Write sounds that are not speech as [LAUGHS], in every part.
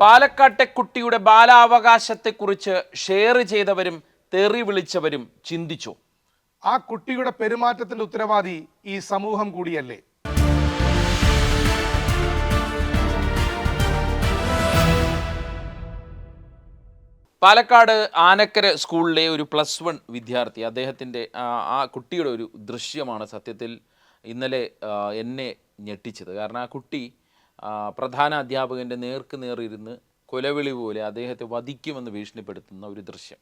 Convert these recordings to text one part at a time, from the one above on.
പാലക്കാട്ടെ കുട്ടിയുടെ ബാലാവകാശത്തെക്കുറിച്ച് ഷെയർ ചെയ്തവരും തെറി വിളിച്ചവരും ചിന്തിച്ചു. ആ കുട്ടിയുടെ പെരുമാറ്റത്തിന്റെ ഉത്തരവാദി ഈ സമൂഹം കൂടിയല്ലേ? പാലക്കാട് ആനക്കര സ്കൂളിലെ ഒരു പ്ലസ് വൺ വിദ്യാർത്ഥി അദ്ദേഹത്തിന്റെ ആ, കുട്ടിയുടെ ഒരു ദൃശ്യമാണ് സത്യത്തിൽ ഇന്നലെ എന്നെ ഞെട്ടിച്ചത്. കാരണം ആ കുട്ടി പ്രധാന അധ്യാപകന്റെ നേർക്ക് നേറിയിരുന്ന് കൊലവിളി പോലെ അദ്ദേഹത്തെ വധിക്കുമെന്ന് ഭീഷണിപ്പെടുത്തുന്ന ഒരു ദൃശ്യം.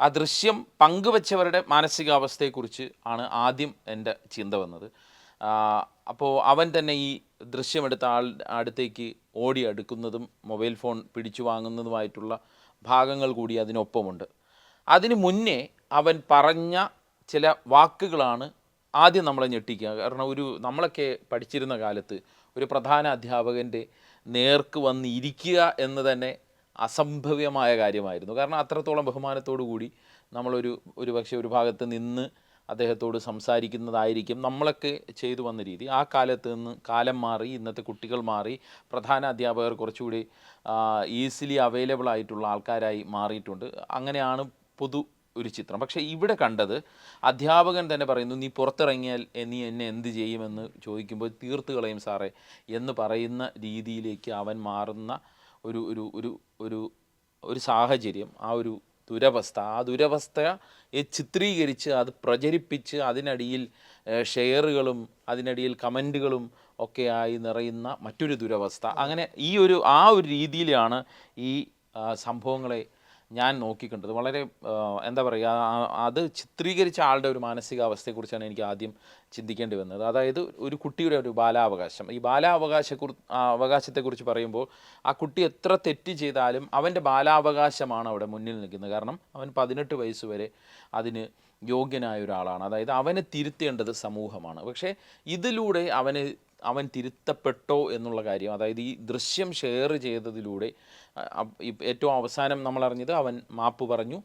ആ ദൃശ്യം പങ്കുവച്ചവരുടെ മാനസികാവസ്ഥയെക്കുറിച്ച് ആണ് ആദ്യം എന്റെ ചിന്ത വന്നത്. അപ്പോൾ അവൻ തന്നെ ഈ ദൃശ്യമെടുത്ത ആൾ അടുത്തേക്ക് ഓടി അടുക്കുന്നതും മൊബൈൽ ഫോൺ പിടിച്ചു വാങ്ങുന്നതുമായിട്ടുള്ള ഭാഗങ്ങൾ കൂടി അതിനൊപ്പമുണ്ട്. അതിനു മുന്നേ അവൻ പറഞ്ഞ ചില വാക്കുകളാണ് ആദ്യം നമ്മളെ ഞെട്ടിക്കുക. കാരണം ഒരു നമ്മളൊക്കെ പഠിച്ചിരുന്ന കാലത്ത് ഒരു പ്രധാന അധ്യാപകന്റെ നേർക്ക് വന്നിരിക്കുക എന്ന് തന്നെ അസംഭവ്യമായ കാര്യമായിരുന്നു. കാരണം അത്രത്തോളം ബഹുമാനത്തോടു കൂടി നമ്മളൊരു ഒരു പക്ഷേ ഒരു ഭാഗത്ത് നിന്ന് അദ്ദേഹത്തോട് സംസാരിക്കുന്നതായിരിക്കും നമ്മളൊക്കെ ചെയ്തു വന്ന രീതി. ആ കാലത്ത് നിന്ന് കാലം മാറി ഇന്നത്തെ കുട്ടികൾ മാറി പ്രധാന അധ്യാപകർ കുറച്ചുകൂടി ഈസിലി അവൈലബിൾ ആയിട്ടുള്ള ആൾക്കാരായി മാറിയിട്ടുണ്ട്. അങ്ങനെയാണ് പൊതു ഒരു ചിത്രം. പക്ഷേ ഇവിടെ കണ്ടത് അധ്യാപകൻ തന്നെ പറയുന്നു നീ പുറത്തിറങ്ങിയാൽ നീ എന്നെ എന്ത് ചെയ്യുമെന്ന് ചോദിക്കുമ്പോൾ തീർത്ത് കളയും സാറേ എന്ന് പറയുന്ന രീതിയിലേക്ക് അവൻ മാറുന്ന ഒരു ഒരു ഒരു ഒരു ഒരു സാഹചര്യം ആ ഒരു ദുരവസ്ഥ. ആ ദുരവസ്ഥയെ ചിത്രീകരിച്ച് അത് പ്രചരിപ്പിച്ച് അതിനടിയിൽ ഷെയറുകളും അതിനടിയിൽ കമന്റുകളും ഒക്കെയായി നിറയുന്ന മറ്റൊരു ദുരവസ്ഥ. അങ്ങനെ ഈ ഒരു ആ ഒരു രീതിയിലാണ് ഈ സംഭവങ്ങളെ ഞാൻ നോക്കിക്കണ്ടത്. വളരെ എന്താ പറയുക അത് ചിത്രീകരിച്ച ആളുടെ ഒരു മാനസികാവസ്ഥയെക്കുറിച്ചാണ് എനിക്ക് ആദ്യം ചിന്തിക്കേണ്ടി വന്നത്. അതായത് ഒരു കുട്ടിയുടെ ഒരു ബാലാവകാശം. ഈ ബാലാവകാശ അവകാശത്തെക്കുറിച്ച് പറയുമ്പോൾ ആ കുട്ടി എത്ര തെറ്റ് ചെയ്താലും അവന്റെ ബാലാവകാശമാണ് അവിടെ മുന്നിൽ നിൽക്കുന്നത്. കാരണം അവൻ പതിനെട്ട് വയസ്സ് വരെ അതിന് യോഗ്യനായ ഒരാളാണ്. അതായത് അവനെ തിരുത്തേണ്ടത് സമൂഹമാണ്. പക്ഷേ ഇതിലൂടെ അവന് അവൻ തിരുത്തപ്പെട്ടോ എന്നുള്ള കാര്യം അതായത് ഈ ദൃശ്യം ഷെയർ ചെയ്തതിലൂടെ ഏറ്റവും അവസാനം നമ്മൾ അറിഞ്ഞത് അവൻ മാപ്പ് പറഞ്ഞു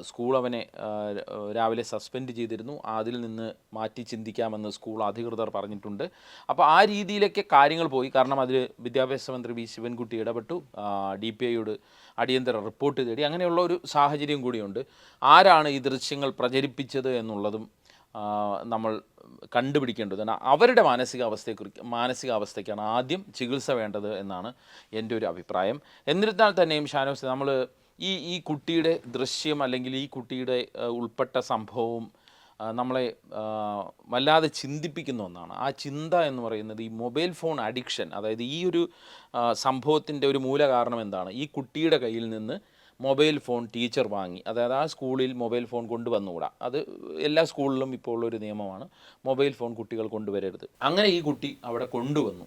സ്കൂൾ അവനെ രാവിലെ സസ്പെൻഡ് ചെയ്തിരുന്നു അതിൽ നിന്ന് മാറ്റി ചിന്തിക്കാമെന്ന് സ്കൂൾ അധികൃതർ പറഞ്ഞിട്ടുണ്ട്. അപ്പോൾ ആ രീതിയിലൊക്കെ കാര്യങ്ങൾ പോയി. കാരണം അതിൽ വിദ്യാഭ്യാസ മന്ത്രി വി ശിവൻകുട്ടി ഇടപെട്ടു ഡി പി ഐയോട് അടിയന്തര റിപ്പോർട്ട് തേടി. അങ്ങനെയുള്ള ഒരു സാഹചര്യം കൂടിയുണ്ട്. ആരാണ് ഈ ദൃശ്യങ്ങൾ പ്രചരിപ്പിച്ചത് എന്നുള്ളതും നമ്മൾ കണ്ടുപിടിക്കേണ്ടത് അവരുടെ മാനസികാവസ്ഥയെ കുറിച്ച് മാനസികാവസ്ഥയ്ക്കാണ് ആദ്യം ചികിത്സ വേണ്ടത് എന്നാണ് എന്റെ ഒരു അഭിപ്രായം. എന്നിരുന്നാൽ തന്നെയും ഷാനോസ് നമ്മൾ ഈ ഈ കുട്ടിയുടെ ദൃശ്യം അല്ലെങ്കിൽ ഈ കുട്ടിയുടെ ഉൾപ്പെട്ട സംഭവവും നമ്മളെ വല്ലാതെ ചിന്തിപ്പിക്കുന്ന ഒന്നാണ്. ആ ചിന്ത എന്ന് പറയുന്നത് ഈ മൊബൈൽ ഫോൺ അഡിക്ഷൻ അതായത് ഈ ഒരു സംഭവത്തിന്റെ ഒരു മൂല കാരണം എന്താണ്? ഈ കുട്ടിയുടെ കയ്യിൽ നിന്ന് മൊബൈൽ ഫോൺ ടീച്ചർ വാങ്ങി. അതായത് ആ സ്കൂളിൽ മൊബൈൽ ഫോൺ കൊണ്ടുവന്നുകൂടാ. അത് എല്ലാ സ്കൂളിലും ഇപ്പോൾ ഉള്ളൊരു നിയമമാണ്. മൊബൈൽ ഫോൺ കുട്ടികൾ കൊണ്ടുവരരുത്. അങ്ങനെ ഈ കുട്ടി അവിടെ കൊണ്ടുവന്നു.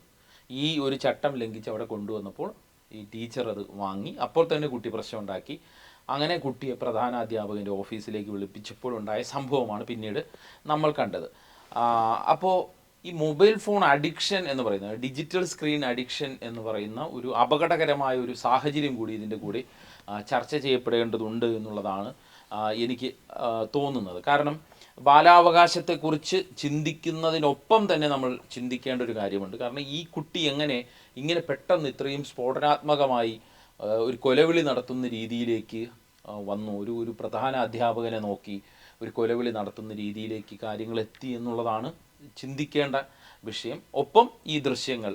ഈ ഒരു ചട്ടം ലംഘിച്ച് അവിടെ കൊണ്ടുവന്നപ്പോൾ ഈ ടീച്ചർ അത് വാങ്ങി. അപ്പോൾ തന്നെ കുട്ടി പ്രശ്നം ഉണ്ടാക്കി അങ്ങനെ കുട്ടിയെ പ്രധാനാധ്യാപകന്റെ ഓഫീസിലേക്ക് വിളിപ്പിച്ചപ്പോൾ ഉണ്ടായ സംഭവമാണ് പിന്നീട് നമ്മൾ കണ്ടത്. അപ്പോൾ ഈ മൊബൈൽ ഫോൺ അഡിക്ഷൻ എന്ന് പറയുന്നത് ഡിജിറ്റൽ സ്ക്രീൻ അഡിക്ഷൻ എന്ന് പറയുന്ന ഒരു അപകടകരമായ ഒരു സാഹചര്യം കൂടി ഇതിന്റെ കൂടെ ചർച്ച ചെയ്യപ്പെടേണ്ടതുണ്ട് എന്നുള്ളതാണ് എനിക്ക് തോന്നുന്നത്. കാരണം ബാലാവകാശത്തെക്കുറിച്ച് ചിന്തിക്കുന്നതിനൊപ്പം തന്നെ നമ്മൾ ചിന്തിക്കേണ്ട ഒരു കാര്യമുണ്ട്. കാരണം ഈ കുട്ടി എങ്ങനെ ഇങ്ങനെ പെട്ടെന്ന് ഇത്രയും സ്ഫോടനാത്മകമായി ഒരു കൊലവിളി നടത്തുന്ന രീതിയിലേക്ക് വന്നു. ഒരു ഒരു പ്രധാന അധ്യാപകനെ നോക്കി ഒരു കൊലവിളി നടത്തുന്ന രീതിയിലേക്ക് കാര്യങ്ങൾ എത്തി എന്നുള്ളതാണ് ചിന്തിക്കേണ്ട വിഷയം. ഒപ്പം ഈ ദൃശ്യങ്ങൾ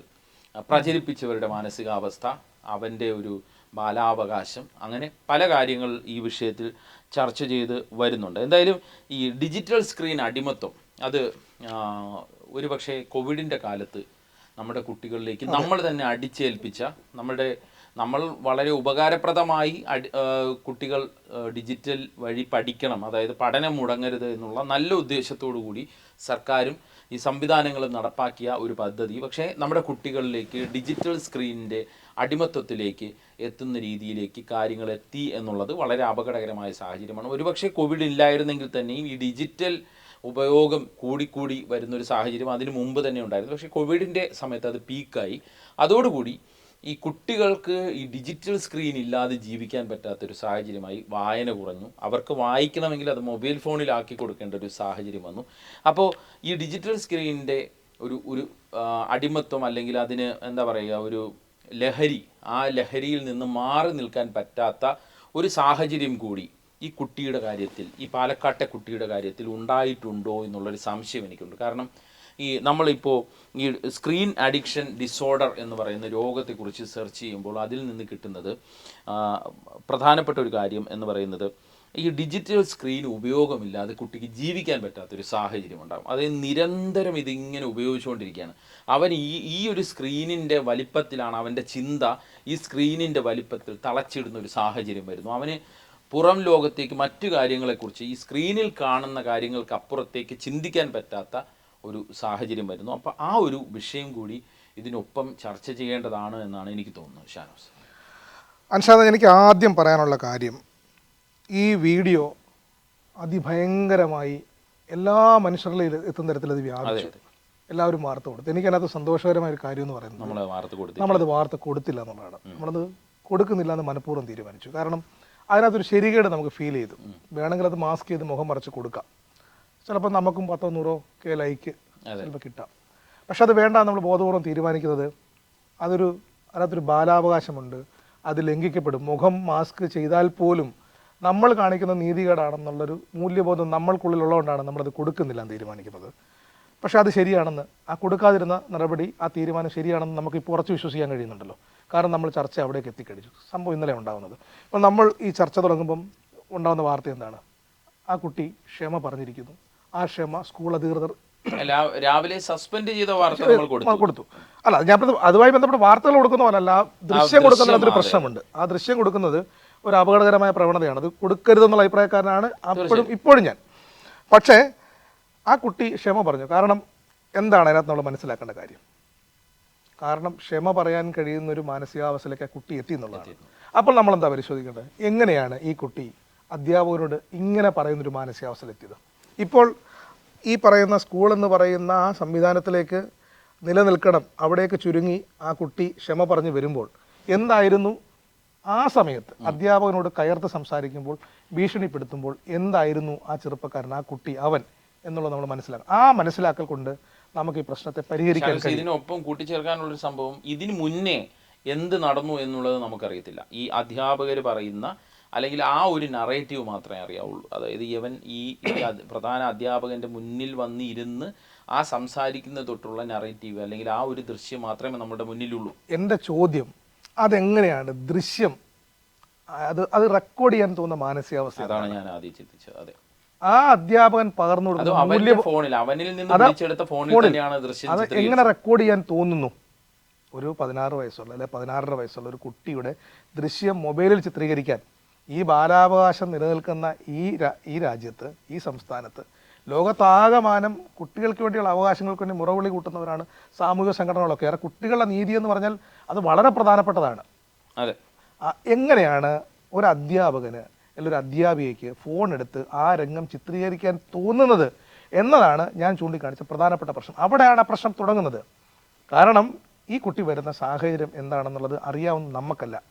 പ്രചരിപ്പിച്ചവരുടെ മാനസികാവസ്ഥ അവന്റെ ഒരു ബാലാവകാശം. അങ്ങനെ പല കാര്യങ്ങൾ ഈ വിഷയത്തിൽ ചർച്ച ചെയ്ത് വരുന്നുണ്ട്. എന്തായാലും ഈ ഡിജിറ്റൽ സ്ക്രീൻ അടിമത്വം അത് ഒരു പക്ഷേ കോവിഡിന്റെ കാലത്ത് നമ്മുടെ കുട്ടികളിലേക്ക് നമ്മൾ തന്നെ അടിച്ചേൽപ്പിച്ച നമ്മുടെ നമ്മൾ വളരെ ഉപകാരപ്രദമായി അടി കുട്ടികൾ ഡിജിറ്റൽ വഴി പഠിക്കണം അതായത് പഠനം മുടങ്ങരുത് എന്നുള്ള നല്ല ഉദ്ദേശത്തോടു കൂടി സർക്കാരും ഈ സംവിധാനങ്ങളും നടപ്പാക്കിയ ഒരു പദ്ധതി. പക്ഷേ നമ്മുടെ കുട്ടികളിലേക്ക് ഡിജിറ്റൽ സ്ക്രീനിന്റെ അടിമത്വത്തിലേക്ക് എത്തുന്ന രീതിയിലേക്ക് കാര്യങ്ങൾ എത്തി എന്നുള്ളത് വളരെ അപകടകരമായ സാഹചര്യമാണ്. ഒരുപക്ഷെ കോവിഡ് ഇല്ലായിരുന്നെങ്കിൽ തന്നെയും ഈ ഡിജിറ്റൽ ഉപയോഗം കൂടിക്കൂടി വരുന്നൊരു സാഹചര്യം അതിന് മുമ്പ് തന്നെ ഉണ്ടായിരുന്നു. പക്ഷേ കോവിഡിന്റെ സമയത്ത് അത് പീക്കായി അതോടുകൂടി ഈ കുട്ടികൾക്ക് ഈ ഡിജിറ്റൽ സ്ക്രീൻ ഇല്ലാതെ ജീവിക്കാൻ പറ്റാത്തൊരു സാഹചര്യമായി വായന കുറഞ്ഞു. അവർക്ക് വായിക്കണമെങ്കിൽ അത് മൊബൈൽ ഫോണിലാക്കി കൊടുക്കേണ്ട ഒരു സാഹചര്യം വന്നു. അപ്പോൾ ഈ ഡിജിറ്റൽ സ്ക്രീനിന്റെ ഒരു ഒരു അടിമത്വം അല്ലെങ്കിൽ അതിന് എന്താ പറയുക ഒരു ലഹരി ആ ലഹരിയിൽ നിന്ന് മാറി നിൽക്കാൻ പറ്റാത്ത ഒരു സാഹചര്യം കൂടി ഈ കുട്ടിയുടെ കാര്യത്തിൽ ഈ പാലക്കാട്ടെ കുട്ടിയുടെ കാര്യത്തിൽ ഉണ്ടായിട്ടുണ്ടോ എന്നുള്ളൊരു സംശയം എനിക്കുണ്ട്. കാരണം ഈ നമ്മളിപ്പോൾ ഈ സ്ക്രീൻ അഡിക്ഷൻ ഡിസോർഡർ എന്ന് പറയുന്ന രോഗത്തെക്കുറിച്ച് സെർച്ച് ചെയ്യുമ്പോൾ അതിൽ നിന്ന് കിട്ടുന്നത് പ്രധാനപ്പെട്ട ഒരു കാര്യം എന്ന് പറയുന്നത് ഈ ഡിജിറ്റൽ സ്ക്രീൻ ഉപയോഗമില്ലാതെ കുട്ടിക്ക് ജീവിക്കാൻ പറ്റാത്തൊരു സാഹചര്യം ഉണ്ടാകും അത് നിരന്തരം ഇതിങ്ങനെ ഉപയോഗിച്ചുകൊണ്ടിരിക്കുകയാണ്. അവൻ ഈ ഈ ഒരു സ്ക്രീനിന്റെ വലിപ്പത്തിലാണ് അവന്റെ ചിന്ത. ഈ സ്ക്രീനിന്റെ വലിപ്പത്തിൽ തളച്ചിടുന്ന ഒരു സാഹചര്യം വരുന്നു. അവന് പുറം ലോകത്തേക്ക് മറ്റു കാര്യങ്ങളെക്കുറിച്ച് ഈ സ്ക്രീനിൽ കാണുന്ന കാര്യങ്ങൾക്ക് അപ്പുറത്തേക്ക് ചിന്തിക്കാൻ പറ്റാത്ത ഒരു സാഹചര്യം വരുന്നു. അപ്പോൾ ആ ഒരു വിഷയം കൂടി ഇതിനൊപ്പം ചർച്ച ചെയ്യേണ്ടതാണ് എന്നാണ് എനിക്ക് തോന്നുന്നത് ഷാനോസ് അൻഷാദ് എനിക്ക് ആദ്യം പറയാനുള്ള കാര്യം ഈ വീഡിയോ അതിഭയങ്കരമായി എല്ലാ മനുഷ്യരിലും എത്തുന്ന തരത്തിൽ അത് വ്യാപിച്ചു. എല്ലാവരും വാർത്ത കൊടുത്തു. എനിക്കതിനകത്ത് സന്തോഷകരമായ ഒരു കാര്യം എന്ന് പറയുന്നത് നമ്മളത് വാർത്ത കൊടുത്തില്ല എന്നുള്ളതാണ്. നമ്മളത് കൊടുക്കുന്നില്ല എന്ന് മനഃപൂർവം തീരുമാനിച്ചു. കാരണം അതിനകത്തൊരു ശരികേട് നമുക്ക് ഫീൽ ചെയ്തു. വേണമെങ്കിൽ അത് മാസ്ക് ചെയ്ത് മുഖം മറച്ച് കൊടുക്കാം. ചിലപ്പോൾ നമുക്കും പത്തോ നൂറോ കെ ലൈക്ക് ചിലപ്പോൾ കിട്ടാം. പക്ഷെ അത് വേണ്ട നമ്മൾ ബോധപൂർവം തീരുമാനിക്കുന്നത് അതൊരു അതിനകത്തൊരു ബാലാവകാശമുണ്ട്. അത് ലംഘിക്കപ്പെടും. മുഖം മാസ്ക് ചെയ്താൽ പോലും നമ്മൾ കാണിക്കുന്ന നീതികേടാണെന്നുള്ളൊരു മൂല്യബോധം നമ്മൾക്കുള്ളിലുള്ളതുകൊണ്ടാണ് നമ്മളത് കൊടുക്കുന്നില്ല എന്ന് തീരുമാനിക്കുന്നത്. പക്ഷെ അത് ശരിയാണെന്ന് ആ കൊടുക്കാതിരുന്ന നടപടി ആ തീരുമാനം ശരിയാണെന്ന് നമുക്ക് ഇപ്പോൾ ഉറച്ചു വിശ്വസിക്കാൻ കഴിയുന്നുണ്ടല്ലോ. കാരണം നമ്മൾ ചർച്ച അവിടേക്ക് എത്തിക്കഴിച്ചു സംഭവം ഇന്നലെ ഉണ്ടാകുന്നത് അപ്പോൾ നമ്മൾ ഈ ചർച്ച തുടങ്ങുമ്പം ഉണ്ടാകുന്ന വാർത്ത എന്താണ്? ആ കുട്ടി ക്ഷമ പറഞ്ഞിരിക്കുന്നു. ആ ക്ഷമ സ്കൂൾ അധികൃതർ രാവിലെ സസ്പെൻഡ് ചെയ്ത വാർത്ത നമ്മൾ കൊടുത്തു. അല്ല ഞാൻ അതുമായി ബന്ധപ്പെട്ട് വാർത്തകൾ കൊടുക്കുന്ന പോലല്ല ദൃശ്യം കൊടുക്കുന്ന പ്രശ്നമുണ്ട്. ആ ദൃശ്യം കൊടുക്കുന്നത് ഒരു അപകടകരമായ പ്രവണതയാണ്. അത് കൊടുക്കരുതെന്നുള്ള അഭിപ്രായക്കാരനാണ് അപ്പോഴും ഇപ്പോഴും ഞാൻ. പക്ഷേ ആ കുട്ടി ക്ഷമ പറഞ്ഞു. കാരണം എന്താണ് അതിനകത്ത് നമ്മൾ മനസ്സിലാക്കേണ്ട കാര്യം? കാരണം ക്ഷമ പറയാൻ കഴിയുന്ന ഒരു മാനസികാവസ്ഥയിലേക്ക് ആ കുട്ടി എത്തി എന്നുള്ളതാണ്. അപ്പോൾ നമ്മൾ എന്താ പരിശോധിക്കേണ്ടത്? എങ്ങനെയാണ് ഈ കുട്ടി അധ്യാപകരോട് ഇങ്ങനെ പറയുന്നൊരു മാനസികാവസ്ഥയിലെത്തിയത് ഇപ്പോൾ ഈ പറയുന്ന സ്കൂൾ എന്ന് പറയുന്ന ആ സംവിധാനത്തിലേക്ക് നിലനിൽക്കണം. അവിടേക്ക് ചുരുങ്ങി ആ കുട്ടി ക്ഷമ പറഞ്ഞ് വരുമ്പോൾ എന്തായിരുന്നു ആ സമയത്ത് അധ്യാപകനോട് കയർത്ത് സംസാരിക്കുമ്പോൾ ഭീഷണിപ്പെടുത്തുമ്പോൾ എന്തായിരുന്നു ആ ചെറുപ്പക്കാരൻ ആ കുട്ടി അവൻ എന്നുള്ളത് നമ്മൾ മനസ്സിലാക്കണം. ആ മനസ്സിലാക്കൽ കൊണ്ട് നമുക്ക് ഈ പ്രശ്നത്തെ പരിഹരിക്കാൻ ഇതിനൊപ്പം കൂട്ടിച്ചേർക്കാനുള്ള ഒരു സംഭവം ഇതിന് മുന്നേ എന്ത് നടന്നു എന്നുള്ളത് നമുക്കറിയത്തില്ല. ഈ അധ്യാപകർ പറയുന്ന അല്ലെങ്കിൽ ആ ഒരു നറേറ്റീവ് മാത്രമേ അറിയാവുള്ളൂ. അതായത് ഇവൻ ഈ പ്രധാന അധ്യാപകന്റെ മുന്നിൽ വന്നിരുന്ന് ആ സംസാരിക്കുന്ന തൊട്ടുള്ള നറേറ്റീവ് അല്ലെങ്കിൽ ആ ഒരു ദൃശ്യം മാത്രമേ നമ്മുടെ മുന്നിലുള്ളൂ. എന്റെ ചോദ്യം അതെങ്ങനെയാണ് ദൃശ്യം? അത് അത് റെക്കോർഡ് ചെയ്യാൻ തോന്നുന്ന മാനസികാവസ്ഥ അതാണ് ഞാൻ ആദ്യം ചിന്തിച്ചത് അതെ. ആ അധ്യാപകൻ പകർന്നു കൊടുക്കുന്ന അത് എങ്ങനെ റെക്കോർഡ് ചെയ്യാൻ തോന്നുന്നു? ഒരു പതിനാറ് വയസ്സുള്ള അല്ലെ പതിനാറര വയസ്സുള്ള ഒരു കുട്ടിയുടെ ദൃശ്യം മൊബൈലിൽ ചിത്രീകരിക്കാൻ ഈ ബാലാവകാശം നിലനിൽക്കുന്ന ഈ ഈ രാജ്യത്ത് ഈ സംസ്ഥാനത്ത് ലോകത്താകമാനം കുട്ടികൾക്ക് വേണ്ടിയുള്ള അവകാശങ്ങൾക്ക് വേണ്ടി മുറവിളി കൂട്ടുന്നവരാണ് സാമൂഹിക സംഘടനകളൊക്കെ. ഏറെ കുട്ടികളുടെ നീതി എന്ന് പറഞ്ഞാൽ അത് വളരെ പ്രധാനപ്പെട്ടതാണ്. അതെ. എങ്ങനെയാണ് ഒരു അധ്യാപകന് അല്ലെങ്കിൽ ഒരു അധ്യാപികയ്ക്ക് ഫോൺ എടുത്ത് ആ രംഗം ചിത്രീകരിക്കാൻ തോന്നുന്നത് എന്നതാണ് ഞാൻ ചൂണ്ടിക്കാണിച്ച പ്രധാനപ്പെട്ട പ്രശ്നം. അവിടെയാണ് ആ പ്രശ്നം തുടങ്ങുന്നത്. കാരണം ഈ കുട്ടി വരുന്ന സാഹചര്യം എന്താണെന്നുള്ളത് അറിയാവുന്ന നമുക്കല്ല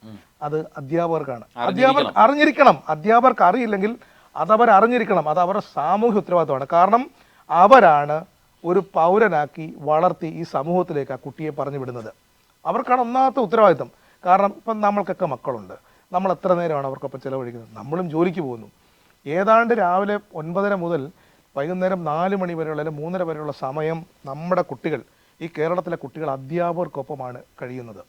അത് അധ്യാപകർക്കാണ്. അധ്യാപകർ അറിഞ്ഞിരിക്കണം. അധ്യാപകർക്ക് അറിയില്ലെങ്കിൽ അതവർ അറിഞ്ഞിരിക്കണം അത് അവരുടെ സാമൂഹ്യ ഉത്തരവാദിത്തമാണ്. കാരണം അവരാണ് ഒരു പൗരനാക്കി വളർത്തി ഈ സമൂഹത്തിലേക്ക് ആ കുട്ടിയെ പറഞ്ഞു വിടുന്നത്. അവർക്കാണ് ഒന്നാമത്തെ ഉത്തരവാദിത്തം. കാരണം ഇപ്പം നമ്മൾക്കൊക്കെ മക്കളുണ്ട്. നമ്മൾ എത്ര നേരമാണ് അവർക്കൊപ്പം ചിലവഴിക്കുന്നത്? നമ്മളും ജോലിക്ക് പോകുന്നു. ഏതാണ്ട് രാവിലെ ഒൻപതര മുതൽ വൈകുന്നേരം നാല് മണി വരെയുള്ള അല്ലെങ്കിൽ മൂന്നര വരെയുള്ള സമയം നമ്മുടെ കുട്ടികൾ ഈ കേരളത്തിലെ കുട്ടികൾ അധ്യാപകർക്കൊപ്പമാണ് കഴിയുന്നത്.